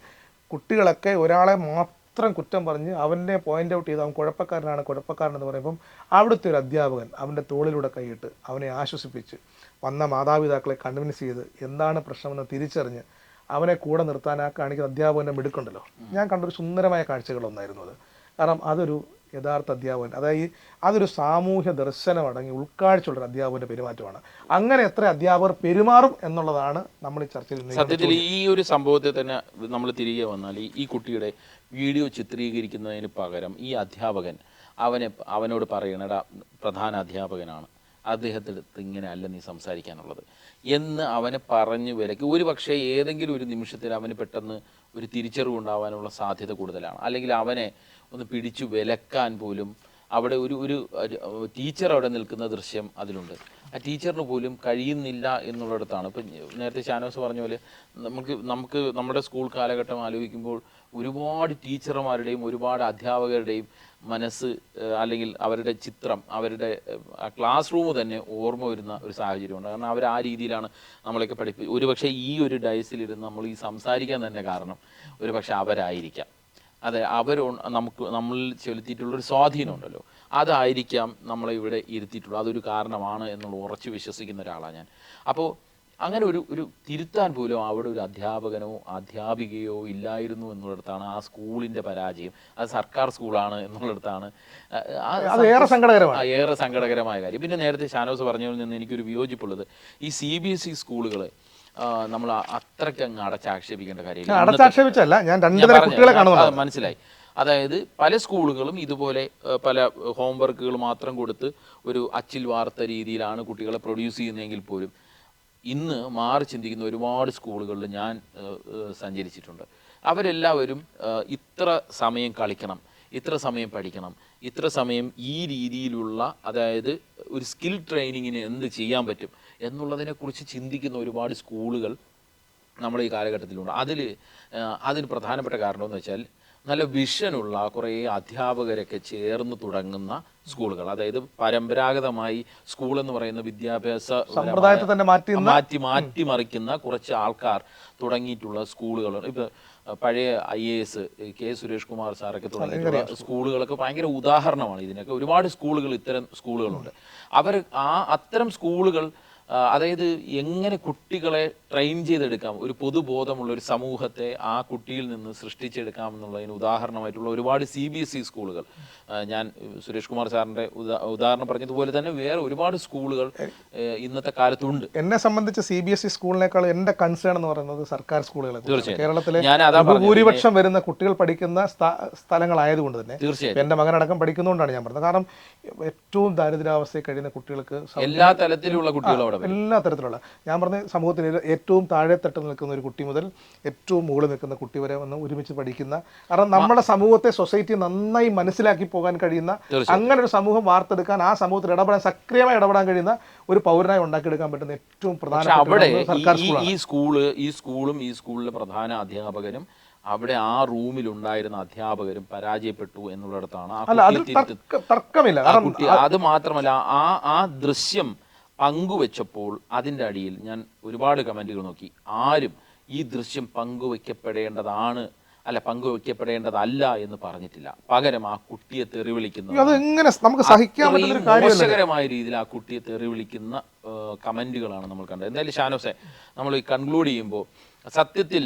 കുട്ടികളൊക്കെ ഒരാളെ മാത്രം കുറ്റം പറഞ്ഞ് അവനെ പോയിന്റ് ഔട്ട് ചെയ്ത് അവൻ കുഴപ്പക്കാരനാണ് കുഴപ്പക്കാരൻ എന്ന് പറയുമ്പം അവിടുത്തെ ഒരു അധ്യാപകൻ അവന്റെ തോളിലൂടെ കൈയിട്ട് അവനെ ആശ്വസിപ്പിച്ച് വന്ന മാതാപിതാക്കളെ കൺവിൻസ് ചെയ്ത് എന്താണ് പ്രശ്നമെന്ന് തിരിച്ചറിഞ്ഞ് അവനെ കൂടെ നിർത്താൻ ആ കാണിക്കുന്ന അധ്യാപകന്റെ മിടുക്കുണ്ടല്ലോ. ഞാൻ കണ്ടൊരു സുന്ദരമായ കാഴ്ചകളൊന്നായിരുന്നു അത്. കാരണം അതൊരു യഥാർത്ഥ അധ്യാപകൻ അതായത് അതൊരു സാമൂഹ്യ ദർശനം അടങ്ങി ഉൾക്കാഴ്ചയുള്ള അധ്യാപകന്റെ പെരുമാറ്റമാണ്. അങ്ങനെ എത്ര അധ്യാപകർ പെരുമാറും എന്നുള്ളതാണ് നമ്മൾ ചർച്ചയിൽ സത്യത്തിൽ ഈ ഒരു സംഭവത്തെ തന്നെ നമ്മൾ തിരികെ വന്നാൽ ഈ കുട്ടിയുടെ വീഡിയോ ചിത്രീകരിക്കുന്നതിന് പകരം ഈ അധ്യാപകൻ അവനെ അവനോട് പറയണടാ പ്രധാന അധ്യാപകനാണ്. അദ്ദേഹത്തിനടുത്ത് ഇങ്ങനെ അല്ല നീ സംസാരിക്കാനുള്ളത് എന്ന് അവനെ പറഞ്ഞു വിലക്കി. ഒരു പക്ഷേ ഏതെങ്കിലും ഒരു നിമിഷത്തിൽ അവന് പെട്ടെന്ന് ഒരു തിരിച്ചറിവ് ഉണ്ടാവാനുള്ള സാധ്യത കൂടുതലാണ്. അല്ലെങ്കിൽ അവനെ ഒന്ന് പിടിച്ചു വിലക്കാൻ പോലും അവിടെ ഒരു ഒരു ടീച്ചർ അവിടെ നിൽക്കുന്ന ദൃശ്യം അതിലുണ്ട്. ആ ടീച്ചറിന് പോലും കഴിയുന്നില്ല എന്നുള്ളിടത്താണ്. ഇപ്പം നേരത്തെ ഷാനോസ് പറഞ്ഞ പോലെ നമുക്ക് നമുക്ക് നമ്മുടെ സ്കൂൾ കാലഘട്ടം ആലോചിക്കുമ്പോൾ ഒരുപാട് ടീച്ചർമാരുടെയും ഒരുപാട് അധ്യാപകരുടെയും മനസ്സ് അല്ലെങ്കിൽ അവരുടെ ചിത്രം അവരുടെ ക്ലാസ് റൂം തന്നെ ഓർമ്മ വരുന്ന ഒരു സാഹചര്യമുണ്ട്. കാരണം അവർ ആ രീതിയിലാണ് നമ്മളൊക്കെ പഠിപ്പി ഒരുപക്ഷെ ഈ ഒരു ഡയസിലിരുന്ന് നമ്മൾ ഈ സംസാരിക്കാൻ തന്നെ കാരണം ഒരുപക്ഷെ അവരായിരിക്കാം. അതെ അവർ നമുക്ക് നമ്മളിൽ ചെലുത്തിയിട്ടുള്ളൊരു സ്വാധീനം ഉണ്ടല്ലോ. അതായിരിക്കാം നമ്മളെ ഇവിടെ ഇരുത്തിയിട്ടുള്ളത്. അതൊരു കാരണമാണ് എന്നുള്ള ഉറച്ചു വിശ്വസിക്കുന്ന ഒരാളാണ് ഞാൻ. അപ്പോൾ അങ്ങനെ ഒരു ഒരു തിരുത്താൻ പോലും അവിടെ ഒരു അധ്യാപകനോ അധ്യാപികയോ ഇല്ലായിരുന്നു എന്നുള്ളിടത്താണ് ആ സ്കൂളിന്റെ പരാജയം. അത് സർക്കാർ സ്കൂളാണ് എന്നുള്ളിടത്താണ്. ഏറെ സങ്കടകരമാണ്. ഏറെ സങ്കടകരമായ കാര്യം. പിന്നെ നേരത്തെ ഷാനോസ് പറഞ്ഞതിൽ നിന്ന് എനിക്കൊരു വിയോജിപ്പുള്ളത്. ഈ സി ബി എസ് ഇ സ്കൂളുകൾ നമ്മൾ അത്രയ്ക്ക് അങ്ങ് അടച്ചാക്ഷേപിക്കേണ്ട കാര്യമില്ല. അടച്ചാക്ഷേപിച്ചല്ല ഞാൻ രണ്ട് കുട്ടികളെ മനസ്സിലായി. അതായത് പല സ്കൂളുകളും ഇതുപോലെ പല ഹോംവർക്കുകൾ മാത്രം കൊടുത്ത് ഒരു അച്ചിൽ വാർത്ത രീതിയിലാണ് കുട്ടികളെ പ്രൊഡ്യൂസ് ചെയ്യുന്നതെങ്കിൽ പോലും ഇന്ന് മാറി ചിന്തിക്കുന്ന ഒരുപാട് സ്കൂളുകളിൽ ഞാൻ സഞ്ചരിച്ചിട്ടുണ്ട്. അവരെല്ലാവരും ഇത്ര സമയം കളിക്കണം ഇത്ര സമയം പഠിക്കണം ഇത്ര സമയം ഈ രീതിയിലുള്ള അതായത് ഒരു സ്കിൽ ട്രെയിനിങ്ങിന് എന്ത് ചെയ്യാൻ പറ്റും എന്നുള്ളതിനെക്കുറിച്ച് ചിന്തിക്കുന്ന ഒരുപാട് സ്കൂളുകൾ നമ്മൾ ഈ കാലഘട്ടത്തിലുണ്ട്. അതിൽ അതിന് പ്രധാനപ്പെട്ട കാരണം എന്ന് വെച്ചാൽ നല്ല വിഷനുള്ള കുറേ അധ്യാപകരൊക്കെ ചേർന്ന് തുടങ്ങുന്ന സ്കൂളുകൾ. അതായത് പരമ്പരാഗതമായി സ്കൂൾ എന്ന് പറയുന്ന വിദ്യാഭ്യാസ സമ്പ്രദായത്തെ തന്നെ മാറ്റി മാറ്റി മാറ്റി മറിക്കുന്ന കുറച്ച് ആൾക്കാർ തുടങ്ങിയിട്ടുള്ള സ്കൂളുകൾ. ഇപ്പൊ പഴയ I A S K Suresh Kumar സാറൊക്കെ തുടങ്ങിയിട്ടുള്ള സ്കൂളുകളൊക്കെ ഭയങ്കര ഉദാഹരണമാണ്. ഇതിനൊക്കെ ഒരുപാട് സ്കൂളുകൾ ഇത്തരം സ്കൂളുകളുണ്ട്. അവർ ആ അത്തരം സ്കൂളുകൾ അതായത് എങ്ങനെ കുട്ടികളെ ട്രെയിൻ ചെയ്തെടുക്കാം? ഒരു പൊതുബോധമുള്ള ഒരു സമൂഹത്തെ ആ കുട്ടിയിൽ നിന്ന് സൃഷ്ടിച്ചെടുക്കാം എന്നുള്ളതിന് ഉദാഹരണമായിട്ടുള്ള ഒരുപാട് സി ബി എസ് ഇ സ്കൂളുകൾ. ഞാൻ സുരേഷ് കുമാർ സാറിന്റെ ഉദാ- ഉദാഹരണം പറഞ്ഞതുപോലെ തന്നെ വേറെ ഒരുപാട് സ്കൂളുകൾ ഇന്നത്തെ കാലത്തുണ്ട്. എന്നെ സംബന്ധിച്ച് സി ബി എസ് ഇ സ്കൂളിനേക്കാൾ എന്റെ കൺസേൺ എന്ന് പറയുന്നത് സർക്കാർ സ്കൂളുകളെ. കേരളത്തിലെ. ഭൂരിപക്ഷം വരുന്ന കുട്ടികൾ പഠിക്കുന്ന സ്ഥ- സ്ഥലങ്ങളായതുകൊണ്ട് തന്നെ തീർച്ചയായും എന്റെ മകനടക്കം പഠിക്കുന്നതുകൊണ്ടാണ് ഞാൻ പറഞ്ഞത്. കാരണം ഏറ്റവും ദാരിദ്ര്യാവസ്ഥയിൽ കഴിയുന്ന കുട്ടികൾക്ക് എല്ലാ തലത്തിലുള്ള കുട്ടികളും അവിടെ എല്ലാ തരത്തിലുള്ള. ഞാൻ പറഞ്ഞ സമൂഹത്തിൽ ഏറ്റവും താഴെത്തട്ടിൽ നിൽക്കുന്ന ഒരു കുട്ടി മുതൽ ഏറ്റവും മുകളിൽ നിൽക്കുന്ന കുട്ടി വരെ വന്ന് ഒരുമിച്ച് പഠിക്കുന്ന കാരണം നമ്മുടെ സമൂഹത്തെ സൊസൈറ്റി നന്നായി മനസ്സിലാക്കി പോകാൻ കഴിയുന്ന അങ്ങനെ ഒരു സമൂഹം വാർത്തെടുക്കാൻ ആ സമൂഹത്തിൽ ഇടപെടാൻ സക്രിയമായി ഇടപെടാൻ കഴിയുന്ന ഒരു പൗരനായി ഉണ്ടാക്കിയെടുക്കാൻ പറ്റുന്ന ഏറ്റവും പ്രധാന ഈ- സ്കൂൾ ഈ സ്കൂളും ഈ സ്കൂളിലെ പ്രധാന അധ്യാപകരും അവിടെ ആ റൂമിൽ ഉണ്ടായിരുന്ന അധ്യാപകരും പരാജയപ്പെട്ടു എന്നുള്ളിടത്താണ് ആ കുട്ടിയെ തിരുത്തി- അത് മാത്രമല്ല ആ ആ ദൃശ്യം പങ്കുവെച്ചപ്പോൾ അതിന്റെ അടിയിൽ ഞാൻ ഒരുപാട് കമന്റുകൾ നോക്കി. ആരും ഈ ദൃശ്യം പങ്കുവെക്കപ്പെടേണ്ടതാണ് അല്ല പങ്കുവെക്കപ്പെടേണ്ടതല്ല എന്ന് പറഞ്ഞിട്ടില്ല. പകരം ആ കുട്ടിയെ തെറി വിളിക്കുന്നു അതെങ്ങനെ നമുക്ക് സഹിക്കാൻ മോശകരമായ രീതിയിൽ ആ കുട്ടിയെ തെറി വിളിക്കുന്ന കമന്റുകളാണ് നമ്മൾ കണ്ടത്. എന്തായാലും ഷാനോസെ നമ്മൾ ഈ കൺക്ലൂഡ് ചെയ്യുമ്പോൾ സത്യത്തിൽ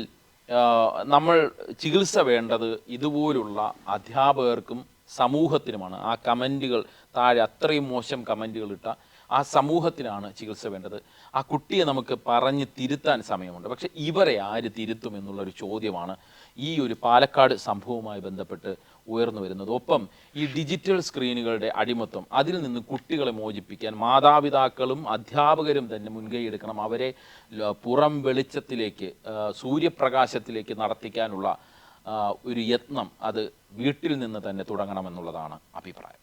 നമ്മൾ ചികിത്സ വേണ്ടത് ഇതുപോലുള്ള അധ്യാപകർക്കും സമൂഹത്തിനുമാണ്. ആ കമന്റുകൾ താഴെ അത്രയും മോശം കമന്റുകൾ ഇട്ട ആ സമൂഹത്തിനാണ് ചികിത്സ വേണ്ടത്. ആ കുട്ടിയെ നമുക്ക് പറഞ്ഞ് തിരുത്താൻ സമയമുണ്ട്. പക്ഷെ ഇവരെ ആര് തിരുത്തും എന്നുള്ളൊരു ചോദ്യമാണ് ഈ ഒരു പാലക്കാട് സംഭവവുമായി ബന്ധപ്പെട്ട് ഉയർന്നു വരുന്നത്. ഒപ്പം ഈ ഡിജിറ്റൽ സ്ക്രീനുകളുടെ അടിമത്വം അതിൽ നിന്ന് കുട്ടികളെ മോചിപ്പിക്കാൻ മാതാപിതാക്കളും അധ്യാപകരും തന്നെ മുൻകൈ എടുക്കണം. അവരെ പുറം വെളിച്ചത്തിലേക്ക് സൂര്യപ്രകാശത്തിലേക്ക് നടത്തിക്കാനുള്ള ഒരു യത്നം അത് വീട്ടിൽ നിന്ന് തന്നെ തുടങ്ങണമെന്നുള്ളതാണ് അഭിപ്രായം.